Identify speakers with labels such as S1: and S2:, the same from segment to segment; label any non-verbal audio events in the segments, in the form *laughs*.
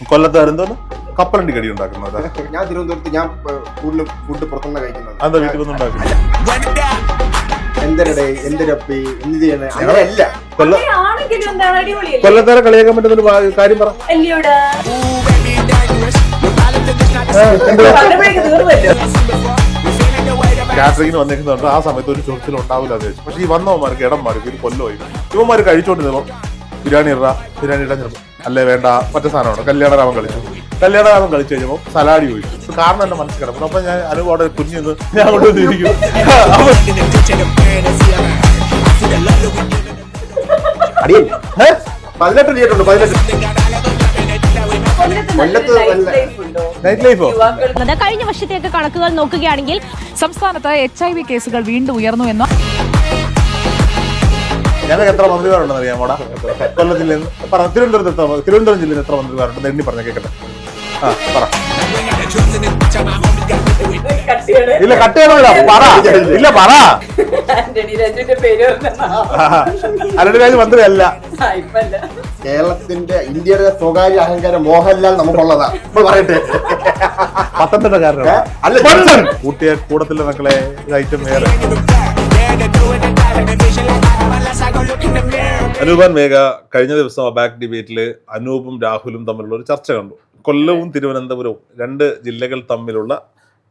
S1: കൊല്ലത്ത് എന്തോന്ന് കപ്പലണ്ടി കടി ഉണ്ടാക്കുന്നത്.
S2: ഞാൻ തിരുവനന്തപുരത്ത് ഞാൻ കൂടുതൽ കൂടുതലും ഫുഡ് പുറത്തുനിന്ന് കഴിക്കുന്നത്.
S1: അതെന്താ വീട്ടിൽ വന്ന് ഉണ്ടാക്കുന്നത്?
S2: എന്തരടേ എന്തരപ്പി എന്ത് ചെയ്യണേ? അങ്ങനെയല്ല.
S1: കൊല്ല
S3: ആണെങ്കിലും എന്താണ് അടിപൊളിയല്ലേ?
S1: കൊല്ലത്തേരെ കളിയാക്കാൻ പറ്റുന്ന ഒരു കാര്യം പറ. കാറ്ററിംഗിന് വന്നിരിക്കുന്നുണ്ട് ആ സമയത്ത് ഒരു ചൊറിച്ചിൽ ഉണ്ടാവില്ല പക്ഷെ ഈ വന്നവന്മാർക്ക് ഇടം മാറി കൊല്ലോ കൊല്ലമായി. ഇവന്മാർ കഴിച്ചോണ്ടിരുന്നപ്പോ ബിരിയാണി ഇട ബിരിയാണി ഇടാൻ ചിലപ്പോൾ അല്ലേ വേണ്ട മറ്റേ സാധനമാണ്? കല്യാണരാമൻ കളിച്ചു. കല്യാണരാമൻ കളിച്ചു കഴിഞ്ഞപ്പോൾ സലാഡി പോയി കാരണം എന്റെ മനസ്സിൽ കിടക്കുന്നു അപ്പൊ ഞാൻ അനുഭവം കുഞ്ഞു കുഞ്ഞിന്ന് ഞാൻ കൊണ്ടുവന്നിരിക്കും?
S2: പതിനെട്ട് തിയേറ്റർ ഉണ്ട്? പതിനെട്ട്
S4: കഴിഞ്ഞ വർഷത്തേക്ക് കണക്കുകൾ നോക്കുകയാണെങ്കിൽ
S5: സംസ്ഥാനത്ത് എച്ച് ഐ വി കേസുകൾ വീണ്ടും ഉയർന്നു എന്നും
S1: ഞങ്ങൾക്ക് എത്ര മന്ത്രിമാരുണ്ടെന്ന് അറിയാമോടാ കൊല്ലം ജില്ലയിൽ നിന്ന് പറ തിരുവനന്തപുരത്ത് എത്ര തിരുവനന്തപുരം ജില്ലയിൽ എത്ര മന്ത്രിമാരുണ്ടെന്ന് എണ്ണി പറഞ്ഞ കേൾക്കട്ടെ ആ പറ.
S3: കട്ടിയാണ്
S1: ഇല്ല കട്ട് ചെയ്യണമില്ല. പറ. ഇല്ല പറ. അരടി രാജ്
S3: മന്ത്രിയല്ല.
S2: കേരളത്തിന്റെ ഇന്ത്യയുടെ സ്വകാര്യ അഹങ്കാരം മോഹൻലാൽ നമുക്കുള്ളതാ. പറയട്ടെ.
S1: പത്തനംതിട്ടക്കാരനാണ്.
S2: അല്ല,
S1: മണ്ടൻ. കൂട്ടിയ കൂടത്തിലെ മക്കളെ. ഐറ്റം വേറെ. അനൂപൻ മേഘ കഴിഞ്ഞ ദിവസം ബാക്ക് ഡിബേറ്റിൽ അനൂപും രാഹുലും തമ്മിലുള്ള ഒരു ചർച്ച കണ്ടു. കൊല്ലവും തിരുവനന്തപുരവും രണ്ട് ജില്ലകൾ തമ്മിലുള്ള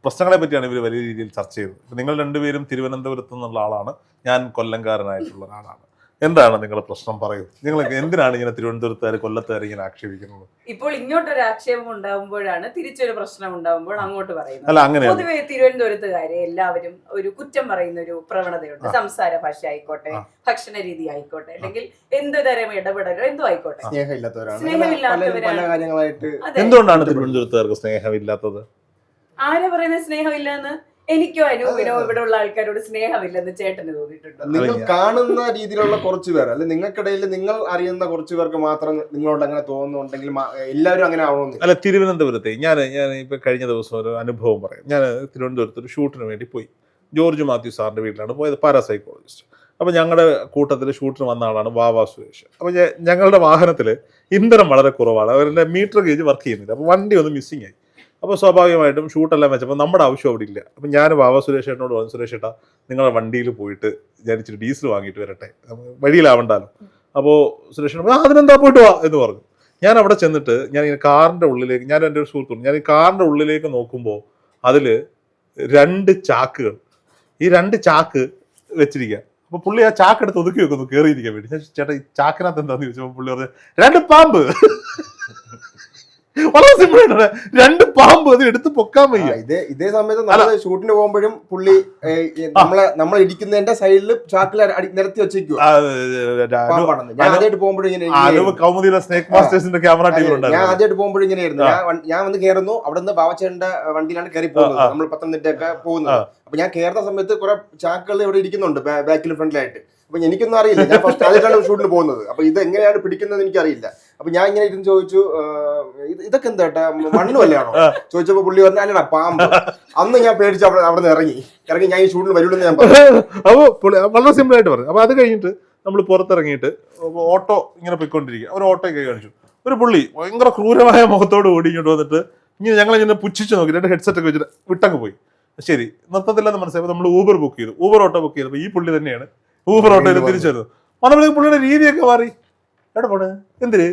S1: പ്രശ്നങ്ങളെ പറ്റിയാണ് ഇവർ വലിയ രീതിയിൽ ചർച്ച ചെയ്തത്. നിങ്ങൾ രണ്ടുപേരും തിരുവനന്തപുരത്ത് നിന്നുള്ള ആളാണ്. ഞാൻ കൊല്ലംകാരനായിട്ടുള്ള ഒരാളാണ്. എന്താണ് നിങ്ങളുടെ പ്രശ്നം പറയൂ നിങ്ങൾ എന്തിനാണ് ഇങ്ങനെ തിരുവനന്തപുരത്തുകാർ കൊല്ലത്തുകാർ ഇങ്ങനെ ആക്ഷേപിക്കുന്നത്?
S3: ഇപ്പോൾ ഇങ്ങോട്ടൊരു ആക്ഷേപം ഉണ്ടാകുമ്പോഴാണ് തിരിച്ചൊരു പ്രശ്നം ഉണ്ടാകുമ്പോൾ അങ്ങോട്ട് പറയുന്നത്.
S1: അല്ല അങ്ങനെ
S3: പൊതുവെ തിരുവനന്തപുരത്തുകാരെ എല്ലാവരും ഒരു കുറ്റം പറയുന്ന ഒരു പ്രവണതയുണ്ട് സംസാര ഭാഷ ആയിക്കോട്ടെ ഭക്ഷണ രീതി ആയിക്കോട്ടെ അല്ലെങ്കിൽ എന്തു തരം ഇടപെടലോ എന്തോ ആയിക്കോട്ടെ.
S2: സ്നേഹമില്ലാത്തവരാണ്.
S3: സ്നേഹമില്ലാത്തവരാണ്.
S2: പല കാര്യങ്ങളായിട്ട്
S1: എന്തുകൊണ്ടാണ് തിരുവനന്തപുരത്തുകാർക്ക് സ്നേഹമില്ലാത്തത്?
S3: ആരാ പറയുന്നത് സ്നേഹമില്ലെന്ന്? എനിക്കോ അനൂപിനോ ഇവിടെ ഉള്ള ആൾക്കാരോട് സ്നേഹമില്ലെന്ന് ചേട്ടന് തോന്നിയിട്ടുണ്ടോ?
S2: നിങ്ങൾ കാണുന്ന രീതിയിലുള്ള കുറച്ച് പേർ അല്ലെ നിങ്ങൾക്കിടയിൽ നിങ്ങൾ അറിയുന്ന കുറച്ച് പേർക്ക് മാത്രം നിങ്ങളോട് അങ്ങനെ തോന്നുന്നുണ്ടെങ്കിൽ എല്ലാവരും അങ്ങനെ ആവണമെന്നില്ല.
S1: അല്ല തിരുവനന്തപുരത്തെ ഞാൻ ഞാൻ ഇപ്പൊ കഴിഞ്ഞ ദിവസം ഒരു അനുഭവം പറയാം. ഞാൻ തിരുവനന്തപുരത്ത് ഒരു ഷൂട്ടിന് വേണ്ടി പോയി. ജോർജ് മാത്യു സാറിന്റെ വീട്ടിലാണ് പോയത് പാരാസൈക്കോളജിസ്റ്റ്. അപ്പോൾ ഞങ്ങളുടെ കൂട്ടത്തിൽ ഷൂട്ടിന് വന്ന ആളാണ് വാവാ സുരേഷ്. അപ്പോൾ ഞങ്ങളുടെ വാഹനത്തിൽ ഇന്ധനം വളരെ കുറവാണ്. അവരുടെ മീറ്റർ ഗേജ് വർക്ക് ചെയ്യുന്നില്ല. അപ്പോൾ വണ്ടി ഒന്ന് മിസ്സിംഗ് ആയി. അപ്പോൾ സ്വാഭാവികമായിട്ടും ഷൂട്ടെല്ലാം വെച്ചപ്പോൾ നമ്മുടെ ആവശ്യം അവിടെ ഇല്ല. അപ്പം ഞാൻ വാവാ സുരേഷ് ഏട്ടനോട് പറഞ്ഞു സുരേഷ് ഏട്ടാ നിങ്ങളുടെ വണ്ടിയിൽ പോയിട്ട് ഞാൻ ഇച്ചിരി ഡീസൽ വാങ്ങിയിട്ട് വരട്ടെ. വഴിയിലാവണ്ടാലും. അപ്പോൾ സുരേഷ് "ആ, അതിനെന്താ പോയിട്ട് വാ? എന്ന് പറഞ്ഞു. ഞാൻ അവിടെ ചെന്നിട്ട് ഞാൻ ഈ കാറിന്റെ ഉള്ളിലേക്ക് ഞാൻ എന്റെ ഒരു സുഹൃത്തുണ്ട് ഞാൻ ഈ കാറിന്റെ ഉള്ളിലേക്ക് നോക്കുമ്പോൾ അതിൽ രണ്ട് ചാക്കുകൾ ഈ രണ്ട് ചാക്ക് വെച്ചിരിക്കുക അപ്പൊ പുള്ളി ആ ചാക്ക് എടുത്ത് ഒതുക്കി വെക്കുന്നു കയറിയിരിക്കാൻ വേണ്ടി. ചേട്ടാ ഈ ചാക്കിനകത്ത് എന്താന്ന് ചോദിച്ചപ്പോൾ പുള്ളി പറഞ്ഞു രണ്ട് പാമ്പ്. വളരെ സിമ്പിൾ ആയിട്ടാണ്. രണ്ട് പാമ്പ് അത് എടുത്ത് പൊക്കാൻ വയ്യ.
S2: ഇതേ ഇതേ സമയത്ത് നമ്മൾ ഷൂട്ടിന് പോകുമ്പോഴും പുള്ളി നമ്മളെ നമ്മളെ നമ്മൾ ഇരിക്കുന്നതിന്റെ സൈഡിൽ ചാക്കിൽ നിരത്തി
S1: വെച്ചേക്കും
S2: ആദ്യമായിട്ട് പോകുമ്പോഴും ഇങ്ങനെ.
S1: കൗമുദിയിലെ സ്നേക് മാസ്റ്റേഴ്സിന്റെ ക്യാമറ
S2: ഞാൻ ആദ്യമായിട്ട് പോകുമ്പോഴും ഇങ്ങനെയായിരുന്നു. ഞാൻ വന്ന് കയറുന്നു അവിടെ നിന്ന് ബാവച്ചേന്റെ വണ്ടിയിലാണ് കയറി പോകുന്നത്.
S1: നമ്മൾ പത്തനംതിട്ട
S2: നമ്മൾ പത്തനംതിട്ടയൊക്കെ പോകുന്നത്. അപ്പൊ ഞാൻ കയറുന്ന സമയത്ത് കുറെ ചാക്കുകൾ ഇവിടെ ഇരിക്കുന്നുണ്ട് ബാക്കിൽ ഫ്രണ്ടിലായിട്ട്. അപ്പൊ എനിക്കൊന്നും അറിയില്ല. ഞാൻ ഫസ്റ്റ് ആദ്യമായിട്ടാണ് ഷൂട്ടിന് പോകുന്നത്. അപ്പൊ ഇത് എങ്ങനെയാണ് പിടിക്കുന്നത് എനിക്കറിയില്ല. അപ്പൊ ഞാൻ ഇങ്ങനെ ഇരുന്ന് ചോദിച്ചു ഇതൊക്കെ എന്താട്ടാ മണ്ണു വല്ലതാണോ ചോദിച്ചപ്പോ പുള്ളി പറഞ്ഞു അല്ലടാ പാമ്പ്. അന്ന് ഞാൻ പേടിച്ച് അവിടെ അവിടെ നിന്ന് ഇറങ്ങി. ഇറങ്ങി ഞാൻ ഈ ഷൂട്ടിന് വരുള്ളൂ ഞാൻ പറഞ്ഞു.
S1: അപ്പോൾ വളരെ സിമ്പിൾ ആയിട്ട് പറഞ്ഞു. അപ്പൊ അത് കഴിഞ്ഞിട്ട് നമ്മൾ പുറത്തിറങ്ങിയിട്ട് ഓട്ടോ ഇങ്ങനെ പോയിക്കൊണ്ടിരിക്കുക. ഒരു ഓട്ടോ ഒക്കെ കാണിച്ചു. ഒരു പുള്ളി ഭയങ്കര ക്രൂരമായ മുഖത്തോട് ഓടി ഇങ്ങോട്ട് വന്നിട്ട് ഇങ്ങനെ ഞങ്ങൾ ഇങ്ങനെ പുച്ഛിച്ച് നോക്കി. രണ്ട് ഹെഡ്സെറ്റ് ഒക്കെ വെച്ചിട്ട് വിട്ടങ്ങ് പോയി. ശരി നിർത്തത്തില്ലെന്ന് മനസ്സിലായപ്പോൾ നമ്മൾ ഊബർ ബുക്ക് ചെയ്തു. ഊബർ ഓട്ടോ ബുക്ക് ചെയ്തപ്പോൾ ഈ പുള്ളി തന്നെയാണ് ഊബർ ഓട്ടോയിൽ തിരിച്ചു വരുന്നത് വന്നപ്പോഴേക്കും പുള്ളിയുടെ രീതിയൊക്കെ മാറി. എവിടെ പോണ്? എന്തിന്?